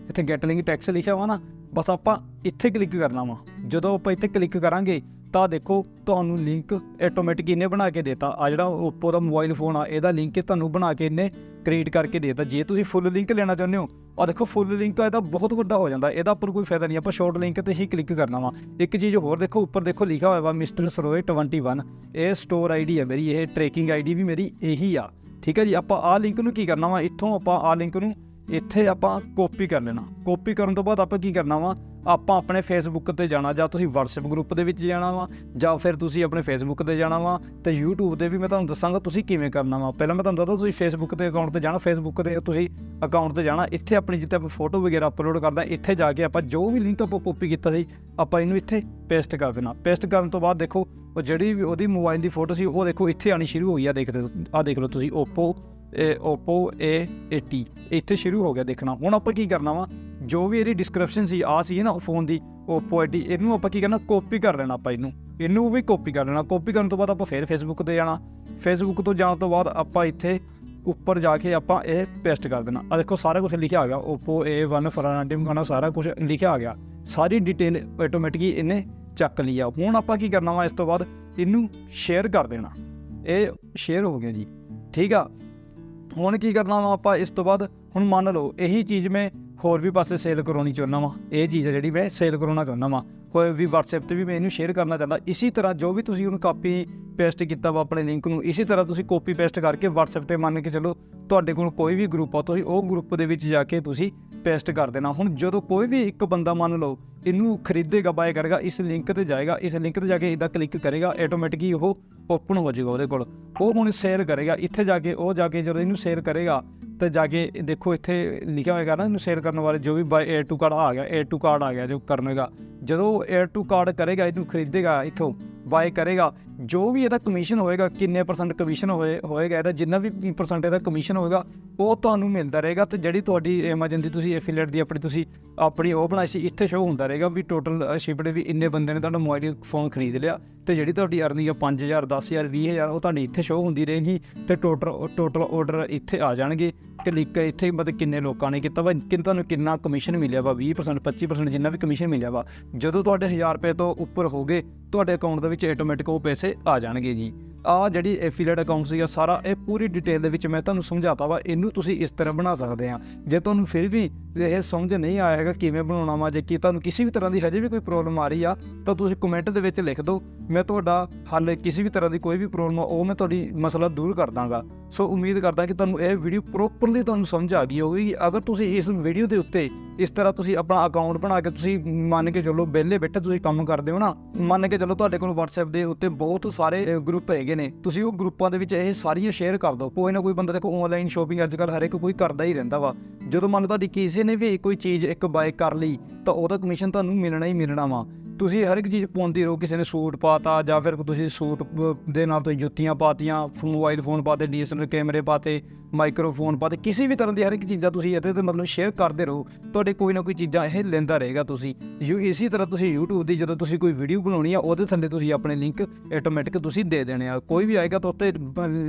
ਇੱਥੇ ਗੈਟ ਲਿੰਕ ਟੈਕਸ ਲਿਖਿਆ ਹੋਇਆ ਨਾ। ਬਸ ਆਪਾਂ ਇੱਥੇ ਕਲਿੱਕ ਕਰਨਾ ਵਾ। ਜਦੋਂ ਆਪਾਂ ਇੱਥੇ ਕਲਿੱਕ ਕਰਾਂਗੇ ਤਾਂ ਦੇਖੋ, ਤੁਹਾਨੂੰ ਲਿੰਕ ਆਟੋਮੈਟਿਕ ਇਹਨੇ ਬਣਾ ਕੇ ਦੇਤਾ। ਆ ਜਿਹੜਾ Oppo ਦਾ ਮੋਬਾਈਲ ਫੋਨ ਆ, ਇਹਦਾ ਲਿੰਕ ਤੁਹਾਨੂੰ ਬਣਾ ਕੇ ਇਹਨੇ ਕ੍ਰੀਏਟ ਕਰਕੇ ਦੇਤਾ। ਜੇ ਤੁਸੀਂ ਫੁੱਲ ਲਿੰਕ ਲੈਣਾ ਚਾਹੁੰਦੇ ਹੋ ਆ ਦੇਖੋ ਫੁੱਲ ਲਿੰਕ ਤਾਂ ਇਹਦਾ ਬਹੁਤ ਵੱਡਾ ਹੋ ਜਾਂਦਾ। ਇਹਦਾ ਉੱਪਰ ਕੋਈ ਫਾਇਦਾ ਨਹੀਂ, ਆਪਾਂ ਸ਼ਾਰਟ ਲਿੰਕ ਤੇ ਹੀ ਕਲਿੱਕ ਕਰਨਾ ਵਾ। ਇੱਕ ਚੀਜ਼ ਹੋਰ ਦੇਖੋ, ਉੱਪਰ ਦੇਖੋ ਲਿਖਿਆ ਹੋਇਆ ਵਾ ਮਿਸਟਰ ਸਰੋਏ 21 ਇਹ ਸਟੋਰ ਆਈਡੀ ਹੈ ਮੇਰੀ, ਇਹ ਟਰੈਕਿੰਗ ਆਈਡੀ ਵੀ ਮੇਰੀ ਇਹੀ ਆ। ਠੀਕ ਹੈ ਜੀ, ਆਪਾਂ ਆ ਲਿੰਕ ਨੂੰ ਕੀ ਕਰਨਾ ਵਾ? ਇੱਥੋਂ ਆਪਾਂ ਆ ਲਿੰਕ ਨੂੰ ਇੱਥੇ ਆਪਾਂ ਕਾਪੀ ਕਰ ਲੈਣਾ। ਕਾਪੀ ਕਰਨ ਤੋਂ ਬਾਅਦ ਆਪਾਂ ਕੀ ਕਰਨਾ ਵਾ? ਆਪਾਂ ਆਪਣੇ ਫੇਸਬੁੱਕ ਤੇ ਜਾਣਾ, ਜਾਂ ਤੁਸੀਂ WhatsApp ਗਰੁੱਪ ਦੇ ਵਿੱਚ ਜਾਣਾ ਵਾ, ਜਾਂ ਫਿਰ ਤੁਸੀਂ ਆਪਣੇ ਫੇਸਬੁੱਕ ਤੇ ਜਾਣਾ ਵਾ, ਤੇ YouTube ਤੇ ਵੀ ਮੈਂ ਤੁਹਾਨੂੰ ਦੱਸਾਂਗਾ ਤੁਸੀਂ ਕਿਵੇਂ ਕਰਨਾ ਵਾ। ਪਹਿਲਾਂ ਮੈਂ ਤੁਹਾਨੂੰ ਦੱਸਦਾ, ਤੁਸੀਂ ਫੇਸਬੁੱਕ ਤੇ ਅਕਾਊਂਟ ਤੇ ਜਾਣਾ ਫੇਸਬੁੱਕ ਤੇ ਤੁਸੀਂ ਅਕਾਊਂਟ ਤੇ ਜਾਣਾ, ਇੱਥੇ ਆਪਣੀ ਜਿੱਥੇ ਆਪਾਂ ਫੋਟੋ ਵਗੈਰਾ ਅਪਲੋਡ ਕਰਦਾ ਇੱਥੇ ਜਾ ਕੇ ਆਪਾਂ ਜੋ ਵੀ ਲਿੰਕ ਆਪਾਂ ਕਾਪੀ ਕੀਤਾ ਸੀ, ਆਪਾਂ ਇਹਨੂੰ ਇੱਥੇ ਪੇਸਟ ਕਰ ਦੇਣਾ। ਪੇਸਟ ਕਰਨ ਤੋਂ ਬਾਅਦ ਦੇਖੋ, ਉਹ ਜਿਹੜੀ ਵੀ ਉਹਦੀ ਮੋਬਾਈਲ ਦੀ ਫੋਟੋ ਸੀ, ਉਹ ਦੇਖੋ ਇੱਥੇ ਆਣੀ ਸ਼ੁਰੂ ਹੋਈ ਆ, ਦੇਖਦੇ ਆ ਦੇਖ ਲਓ ਤੁਸੀਂ, Oppo Oppo A80 ਇੱਥੇ ਸ਼ੁਰੂ ਹੋ ਗਿਆ ਦੇਖਣਾ। ਹੁਣ ਆਪਾਂ ਕੀ ਕਰਨਾ ਵਾ? ਜੋ ਵੀ ਇਹਦੀ ਡਿਸਕ੍ਰਿਪਸ਼ਨ ਸੀ ਆ ਸੀ ਨਾ ਫੋਨ ਦੀ, Oppo A80 ਇਹਨੂੰ ਆਪਾਂ ਕੀ ਕਰਨਾ? ਕਾਪੀ ਕਰ ਲੈਣਾ ਆਪਾਂ ਇਹਨੂੰ। ਇਹਨੂੰ ਵੀ ਕਾਪੀ ਕਰ ਲੈਣਾ। ਕਾਪੀ ਕਰਨ ਤੋਂ ਬਾਅਦ ਆਪਾਂ ਫੇਰ ਫੇਸਬੁੱਕ ਤੇ ਜਾਣਾ। ਫੇਸਬੁੱਕ ਤੋਂ ਜਾਣ ਤੋਂ ਬਾਅਦ ਆਪਾਂ ਇੱਥੇ ਉੱਪਰ ਜਾ ਕੇ ਆਪਾਂ ਇਹ ਪੇਸਟ ਕਰ ਦੇਣਾ। ਆ ਦੇਖੋ, ਸਾਰਾ ਕੁਝ ਲਿਖਿਆ ਆ ਗਿਆ Oppo A1 ਫਲਾਣਾ ਟਿਮਕਾਣਾ ਸਾਰਾ ਕੁਝ ਲਿਖਿਆ ਆ ਗਿਆ। ਸਾਰੀ ਡਿਟੇਲ ਆਟੋਮੈਟਿਕਲੀ ਇਹਨੇ ਚੱਕ ਲਈ ਆ। ਹੁਣ ਆਪਾਂ ਕੀ ਕਰਨਾ ਵਾ? ਇਸ ਤੋਂ ਬਾਅਦ ਇਹਨੂੰ ਸ਼ੇਅਰ ਕਰ ਦੇਣਾ। ਇਹ ਸ਼ੇਅਰ ਹੋ ਗਿਆ ਜੀ। ਠੀਕ ਆ? ਹੁਣ ਕੀ ਕਰਨਾ ਵਾ ਆਪਾਂ? ਇਸ ਤੋਂ ਬਾਅਦ ਹੁਣ ਮੰਨ ਲਓ, ਇਹੀ ਚੀਜ਼ ਮੈਂ ਹੋਰ ਵੀ ਪਾਸੇ ਸੇਲ ਕਰਾਉਣੀ ਚਾਹੁੰਦਾ ਵਾਂ। ਇਹ ਚੀਜ਼ ਆ ਜਿਹੜੀ ਮੈਂ ਸੇਲ ਕਰਾਉਣਾ ਚਾਹੁੰਦਾ ਵਾਂ। ਕੋਈ ਵੀ WhatsApp ਤੇ ਵੀ ਮੈਂ ਇਹਨੂੰ ਸ਼ੇਅਰ ਕਰਨਾ ਚਾਹੁੰਦਾ। ਇਸੇ ਤਰ੍ਹਾਂ ਜੋ ਵੀ ਤੁਸੀਂ ਹੁਣ ਕਾਪੀ ਪੇਸਟ ਕੀਤਾ ਵਾ ਆਪਣੇ ਲਿੰਕ ਨੂੰ, ਇਸੇ ਤਰ੍ਹਾਂ ਤੁਸੀਂ ਕਾਪੀ ਪੇਸਟ ਕਰਕੇ WhatsApp ਤੇ ਮੰਨ ਕੇ ਚੱਲੋ, ਤੁਹਾਡੇ ਕੋਲ ਕੋਈ ਵੀ ਗਰੁੱਪ ਆ, ਤੁਸੀਂ ਉਹ ਗਰੁੱਪ ਦੇ ਵਿੱਚ ਜਾ ਕੇ ਤੁਸੀਂ ਪੇਸਟ ਕਰ ਦੇਣਾ। ਹੁਣ ਜਦੋਂ ਕੋਈ ਵੀ ਇੱਕ ਬੰਦਾ ਮੰਨ ਲਓ ਇਹਨੂੰ ਖਰੀਦੇਗਾ ਬਾਏ ਕਰੇਗਾ, ਇਸ ਲਿੰਕ ਤੇ ਜਾਏਗਾ, ਇਸ ਲਿੰਕ ਤੇ ਜਾ ਕੇ ਇਹਦਾ ਕਲਿੱਕ ਕਰੇਗਾ ਆਟੋਮੈਟਿਕਲੀ ਉਹ ਓਪਨ ਹੋ ਜਾਏਗਾ ਉਹਦੇ ਕੋਲ। ਉਹ ਹੁਣ ਸ਼ੇਅਰ ਕਰੇਗਾ, ਇੱਥੇ ਜਾ ਕੇ, ਉਹ ਜਾ ਕੇ ਜਦੋਂ ਇਹਨੂੰ ਸ਼ੇਅਰ ਕਰੇਗਾ, ਤੇ ਜਾ ਕੇ ਦੇਖੋ ਇੱਥੇ ਲਿਖਿਆ ਹੋਏਗਾ ਨਾ ਇਹਨੂੰ ਸ਼ੇਅਰ ਕਰਨ ਵਾਲੇ, ਜੋ ਵੀ ਬਾਈ ਏਅਰ ਟੂ ਕਾਰਡ ਆ ਗਿਆ ਏਅਰ ਟੂ ਕਾਰਡ ਆ ਗਿਆ ਜੋ ਕਰਨੇਗਾ। ਜਦੋਂ ਏਅਰ ਟੂ ਕਾਰਡ ਕਰੇਗਾ, ਇਹਨੂੰ ਖਰੀਦੇਗਾ ਇੱਥੋਂ ਬਾਏ ਕਰੇਗਾ। ਜੋ ਵੀ ਇਹਦਾ ਕਮਿਸ਼ਨ ਹੋਏਗਾ, ਕਿੰਨੇ ਪਰਸੈਂਟ ਕਮਿਸ਼ਨ ਹੋਏ, ਹੋਏਗਾ ਇਹਦਾ, ਜਿੰਨਾ ਵੀ ਪਰਸੈਂਟ ਇਹਦਾ ਕਮਿਸ਼ਨ ਹੋਏਗਾ, ਉਹ ਤੁਹਾਨੂੰ ਮਿਲਦਾ ਰਹੇਗਾ ਤੇ ਜਿਹੜੀ ਤੁਹਾਡੀ ਐਮਰਜੈਂਸੀ ਤੁਸੀਂ ਐਫੀਲੀਏਟ ਦੀ ਆਪਣੀ ਤੁਸੀਂ ਆਪਣੀ ਉਹ ਬਣਾਈ ਸੀ, ਇੱਥੇ ਸ਼ੋ ਹੁੰਦਾ ਰਹੇਗਾ ਵੀ ਟੋਟਲ ਸ਼ਿਪਡ ਵੀ ਇੰਨੇ ਬੰਦੇ ਨੇ ਤੁਹਾਡਾ ਮੋਬਾਈਲ ਫੋਨ ਖਰੀਦ ਲਿਆ। ਤੇ ਜਿਹੜੀ ਤੁਹਾਡੀ ਅਰਨਿੰਗ ਆ 5000 10000 20000 ਉਹ ਤੁਹਾਡੀ ਇੱਥੇ ਸ਼ੋ ਹੁੰਦੀ ਰਹੇਗੀ ਤੇ ਟੋਟਲ ਟੋਟਲ ਆਰਡਰ ਇੱਥੇ ਆ ਜਾਣਗੇ ਕਲਿੱਕ ਇੱਥੇ ਮਤਲਬ ਕਿੰਨੇ ਲੋਕਾਂ ਨੇ ਕੀਤਾ ਵਾ ਕਿ ਤੁਹਾਨੂੰ ਕਿੰਨਾ ਕਮਿਸ਼ਨ ਮਿਲਿਆ ਵਾ 20% 25% ਜਿੰਨਾ ਵੀ ਕਮਿਸ਼ਨ ਮਿਲਿਆ ਵਾ, ਜਦੋਂ ਤੁਹਾਡੇ 1000 ਰੁਪਏ ਤੋਂ ਉੱਪਰ ਹੋਗੇ ਤੁਹਾਡੇ ਅਕਾਊਂਟ ਦੇ ਵਿੱਚ ਆਟੋਮੈਟਿਕ ਉਹ ਪੈਸੇ ਆ ਜਾਣਗੇ ਜੀ। ਆ ਜਿਹੜੀ ਐਫੀਲੀਏਟ ਅਕਾਊਂਟ ਸੀਗਾ ਸਾਰਾ, ਇਹ ਪੂਰੀ ਡਿਟੇਲ ਦੇ ਵਿੱਚ ਮੈਂ ਤੁਹਾਨੂੰ ਸਮਝਾਤਾ ਵਾ, ਇਹਨੂੰ ਤੁਸੀਂ ਇਸ ਤਰ੍ਹਾਂ ਬਣਾ ਸਕਦੇ ਆ। ਜੇ ਤੁਹਾਨੂੰ ਫਿਰ ਵੀ ਇਹ ਸਮਝ ਨਹੀਂ ਆਇਆ ਹੈਗਾ ਕਿਵੇਂ ਬਣਾਉਣਾ ਵਾ, ਜੇ ਕਿ ਤੁਹਾਨੂੰ ਕਿਸੇ ਵੀ ਤਰ੍ਹਾਂ ਦੀ ਹਜੇ ਵੀ ਕੋਈ ਪ੍ਰੋਬਲਮ ਆ ਰਹੀ ਆ, ਤਾਂ ਤੁਸੀਂ ਕਮੈਂਟ ਦੇ ਵਿੱਚ ਲਿਖ ਦਿਓ। ਮੈਂ ਤੁਹਾਡਾ ਹੱਲ, ਕਿਸੇ ਵੀ ਤਰ੍ਹਾਂ ਦੀ ਕੋਈ ਵੀ ਪ੍ਰੋਬਲਮ ਆ, ਉਹ ਮੈਂ ਤੁਹਾਡੀ ਮਸਲਾ ਦੂਰ ਕਰ ਦਾਂਗਾ। ਸੋ ਉਮੀਦ ਕਰਦਾ ਕਿ ਤੁਹਾਨੂੰ ਇਹ ਵੀਡੀਓ ਪ੍ਰੋਪਰਲੀ ਤੁਹਾਨੂੰ ਸਮਝ ਆ ਗਈ ਹੋਵੇਗੀ। ਅਗਰ ਤੁਸੀਂ ਇਸ ਵੀਡੀਓ ਦੇ ਉੱਤੇ ਇਸ ਤਰ੍ਹਾਂ ਤੁਸੀਂ ਆਪਣਾ ਅਕਾਊਂਟ ਬਣਾ ਕੇ ਤੁਸੀਂ ਮੰਨ ਕੇ ਚੱਲੋ ਵਿਹਲੇ ਬੈਠੇ ਤੁਸੀਂ ਕੰਮ ਕਰਦੇ ਹੋ ਨਾ, ਮੰਨ ਕੇ ਚੱਲੋ ਤੁਹਾਡੇ ਕੋਲ WhatsApp ਦੇ ਉੱਤੇ ਬਹੁਤ ਸਾਰੇ ਗਰੁੱਪ ਹੈਗੇ ਨੇ, ਤੁਸੀਂ ਉਹ ਗਰੁੱਪਾਂ ਦੇ ਵਿੱਚ ਇਹ ਸਾਰੀਆਂ ਸ਼ੇਅਰ ਕਰ ਦਿਓ। ਕੋਈ ਨਾ ਕੋਈ ਬੰਦਾ ਦੇਖੋ ਆਨਲਾਈਨ ਸ਼ੋਪਿੰਗ ਅੱਜ ਕੱਲ ਹਰ ਇੱਕ ਕੋਈ ਕਰਦਾ ਹੀ ਰਹਿੰਦਾ ਵਾ। ਜਦੋਂ ਮੰਨ ਲਓ ਤੁਹਾਡੀ ਕਿਸੇ ਨੇ ਵੀ ਕੋਈ ਚੀਜ਼ ਇੱਕ ਬਾਏ ਕਰ ਲਈ, ਤਾਂ ਉਹਦਾ ਕਮਿਸ਼ਨ ਤੁਹਾਨੂੰ ਮਿਲਣਾ ਹੀ ਮਿਲਣਾ ਵਾ। ਤੁਸੀਂ ਹਰ ਇੱਕ ਚੀਜ਼ ਪਾਉਂਦੇ ਰਹੋ, ਕਿਸੇ ਨੇ ਸੂਟ ਪਾਤਾ ਜਾਂ ਫਿਰ ਤੁਸੀਂ ਸੂਟ ਦੇ ਨਾਲ ਤੁਸੀਂ ਜੁੱਤੀਆਂ ਪਾਤੀਆਂ ਮੋਬਾਈਲ ਫੋਨ ਪਾਤੇ ਡੀਐਸਐਲਆਰ ਕੈਮਰੇ ਪਾਤੇ ਮਾਈਕਰੋਫੋਨ ਪਾਤੇ, ਕਿਸੇ ਵੀ ਤਰ੍ਹਾਂ ਦੀ ਹਰ ਇੱਕ ਚੀਜ਼ਾਂ ਤੁਸੀਂ ਇਹਦੇ ਤੇ ਮਤਲਬ ਸ਼ੇਅਰ ਕਰਦੇ ਰਹੋ, ਤੁਹਾਡੇ ਕੋਈ ਨਾ ਕੋਈ ਚੀਜ਼ਾਂ ਇਹ ਲੈਂਦਾ ਰਹੇਗਾ ਤੁਸੀਂ। ਯੂ, ਇਸੇ ਤਰ੍ਹਾਂ ਤੁਸੀਂ YouTube ਦੀ ਜਦੋਂ ਤੁਸੀਂ ਕੋਈ ਵੀਡੀਓ ਬਣਾਉਣੀ ਆ, ਉਹਦੇ ਥੱਲੇ ਤੁਸੀਂ ਆਪਣੇ ਲਿੰਕ ਆਟੋਮੈਟਿਕ ਤੁਸੀਂ ਦੇ ਦੇਣੇ ਆ। ਕੋਈ ਵੀ ਆਏਗਾ ਤਾਂ ਉੱਤੇ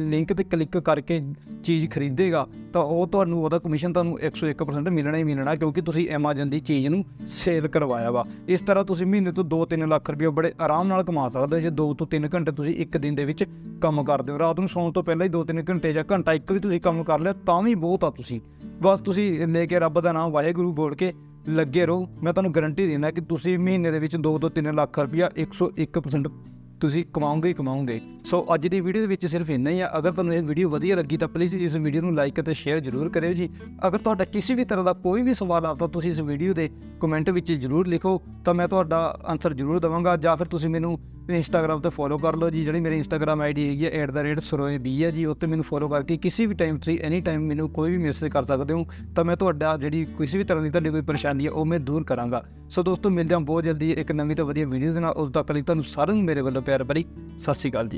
ਲਿੰਕ ਤੇ ਕਲਿੱਕ ਕਰਕੇ ਚੀਜ਼ ਖਰੀਦੇਗਾ, ਤਾਂ ਉਹ ਤੁਹਾਨੂੰ, ਉਹਦਾ ਕਮਿਸ਼ਨ ਤੁਹਾਨੂੰ 101% ਮਿਲਣਾ ਹੀ ਮਿਲਣਾ, ਕਿਉਂਕਿ ਤੁਸੀਂ Amazon ਦੀ ਚੀਜ਼ ਨੂੰ ਸੇਲ ਕਰਵਾਇਆ ਵਾ। ਇਸ ਤਰ੍ਹਾਂ ਤੁਸੀਂ ਮਹੀਨੇ ਤੋਂ 2-3 ਲੱਖ ਰੁਪਏ ਬੜੇ ਆਰਾਮ ਨਾਲ ਕਮਾ ਸਕਦੇ ਹੋ। ਜੇ 2 ਤੋਂ 3 ਘੰਟੇ ਤੁਸੀਂ ਇੱਕ ਦਿਨ ਦੇ ਵਿੱਚ ਕੰਮ ਕਰਦੇ ਹੋ। ਰਾਤ ਨੂੰ ਸੌਣ ਤੋਂ ਪਹਿਲਾਂ ਹੀ 2-3 ਘੰਟੇ ਜਾਂ ਘੰਟਾ ਇੱਕ ਵੀ ਤੁਸੀਂ ਕੰਮ ਕਰ ਲਿਆ, ਤਾਂ ਵੀ ਬਹੁਤ ਆ ਤੁਸੀਂ। ਬਸ ਤੁਸੀਂ ਲੈ ਕੇ ਰੱਬ ਦਾ ਨਾਮ ਵਾਹਿਗੁਰੂ ਬੋਲ ਕੇ ਲੱਗੇ ਰਹੋ। ਮੈਂ ਤੁਹਾਨੂੰ ਗਾਰੰਟੀ ਦਿੰਦਾ ਕਿ ਤੁਸੀਂ ਮਹੀਨੇ ਦੇ ਵਿੱਚ 2 ਤੋਂ 3 ਲੱਖ ਰੁਪਇਆ 101% ਤੁਸੀਂ ਕਮਾਉਂਗੇ ਹੀ ਕਮਾਉਂਗੇ। ਸੋ ਅੱਜ ਦੀ ਵੀਡੀਓ ਦੇ ਵਿੱਚ ਸਿਰਫ ਇੰਨਾ ਹੀ ਆ। ਅਗਰ ਤੁਹਾਨੂੰ ਇਹ ਵੀਡੀਓ ਵਧੀਆ ਲੱਗੀ ਤਾਂ ਪਲੀਜ਼ ਇਸ ਵੀਡੀਓ ਨੂੰ ਲਾਈਕ ਅਤੇ ਸ਼ੇਅਰ ਜ਼ਰੂਰ ਕਰਿਓ ਜੀ। ਅਗਰ ਤੁਹਾਡਾ ਕਿਸੇ ਵੀ ਤਰ੍ਹਾਂ ਦਾ ਕੋਈ ਵੀ ਸਵਾਲ ਆ ਤਾਂ ਤੁਸੀਂ ਇਸ ਵੀਡੀਓ ਦੇ ਕਮੈਂਟ ਵਿੱਚ ਜ਼ਰੂਰ ਲਿਖੋ ਤਾਂ ਮੈਂ ਤੁਹਾਡਾ ਆਨਸਰ ਜ਼ਰੂਰ ਦਵਾਂਗਾ ਜਾਂ ਫਿਰ ਤੁਸੀਂ ਮੈਨੂੰ ਇੰਸਟਾਗ੍ਰam ਤੇ ਫੋਲੋ ਕਰ ਲਓ ਜੀ, ਜਿਹੜੀ ਮੇਰੀ ਇੰਸਟਾਗ੍ਰam ਆਈਡੀ ਹੈਗੀ ਹੈ @ਸਰੋਏ20 ਹੈ ਜੀ ਉੱਤੇ ਮੈਨੂੰ ਫੋਲੋ ਕਰਕੇ ਕਿਸੇ ਵੀ ਟਾਈਮ ਤੁਸੀਂ ਐਨੀ ਟਾਈਮ ਮੈਨੂੰ ਕੋਈ ਵੀ ਮੈਸੇਜ ਕਰ ਸਕਦੇ ਹੋ, ਤਾਂ ਮੈਂ ਤੁਹਾਡਾ ਜਿਹੜੀ ਕਿਸੇ ਵੀ ਤਰ੍ਹਾਂ ਦੀ ਤੁਹਾਡੀ ਕੋਈ ਪਰੇਸ਼ਾਨੀ ਹੈ ਉਹ ਮੈਂ ਦੂਰ ਕਰਾਂਗਾ। ਸੋ ਦੋਸਤੋ, ਮਿਲਦੇ ਹਾਂ ਬਹੁਤ ਜਲਦੀ ਇੱਕ ਨਵੀਂ ਤੋਂ ਵਧੀਆ ਵੀਡੀਓ ਦੇ ਨਾਲ, ਉਦੋਂ ਤੱਕ ਲਈ ਤੁਹਾਨੂੰ ਸਾਰਿਆਂ ਨੂੰ ਮੇਰੇ ਵੱਲੋਂ ਪਿਆਰ ਭਰੀ, ਸਤਿ ਸ਼੍ਰੀ ਅਕਾਲ ਜੀ।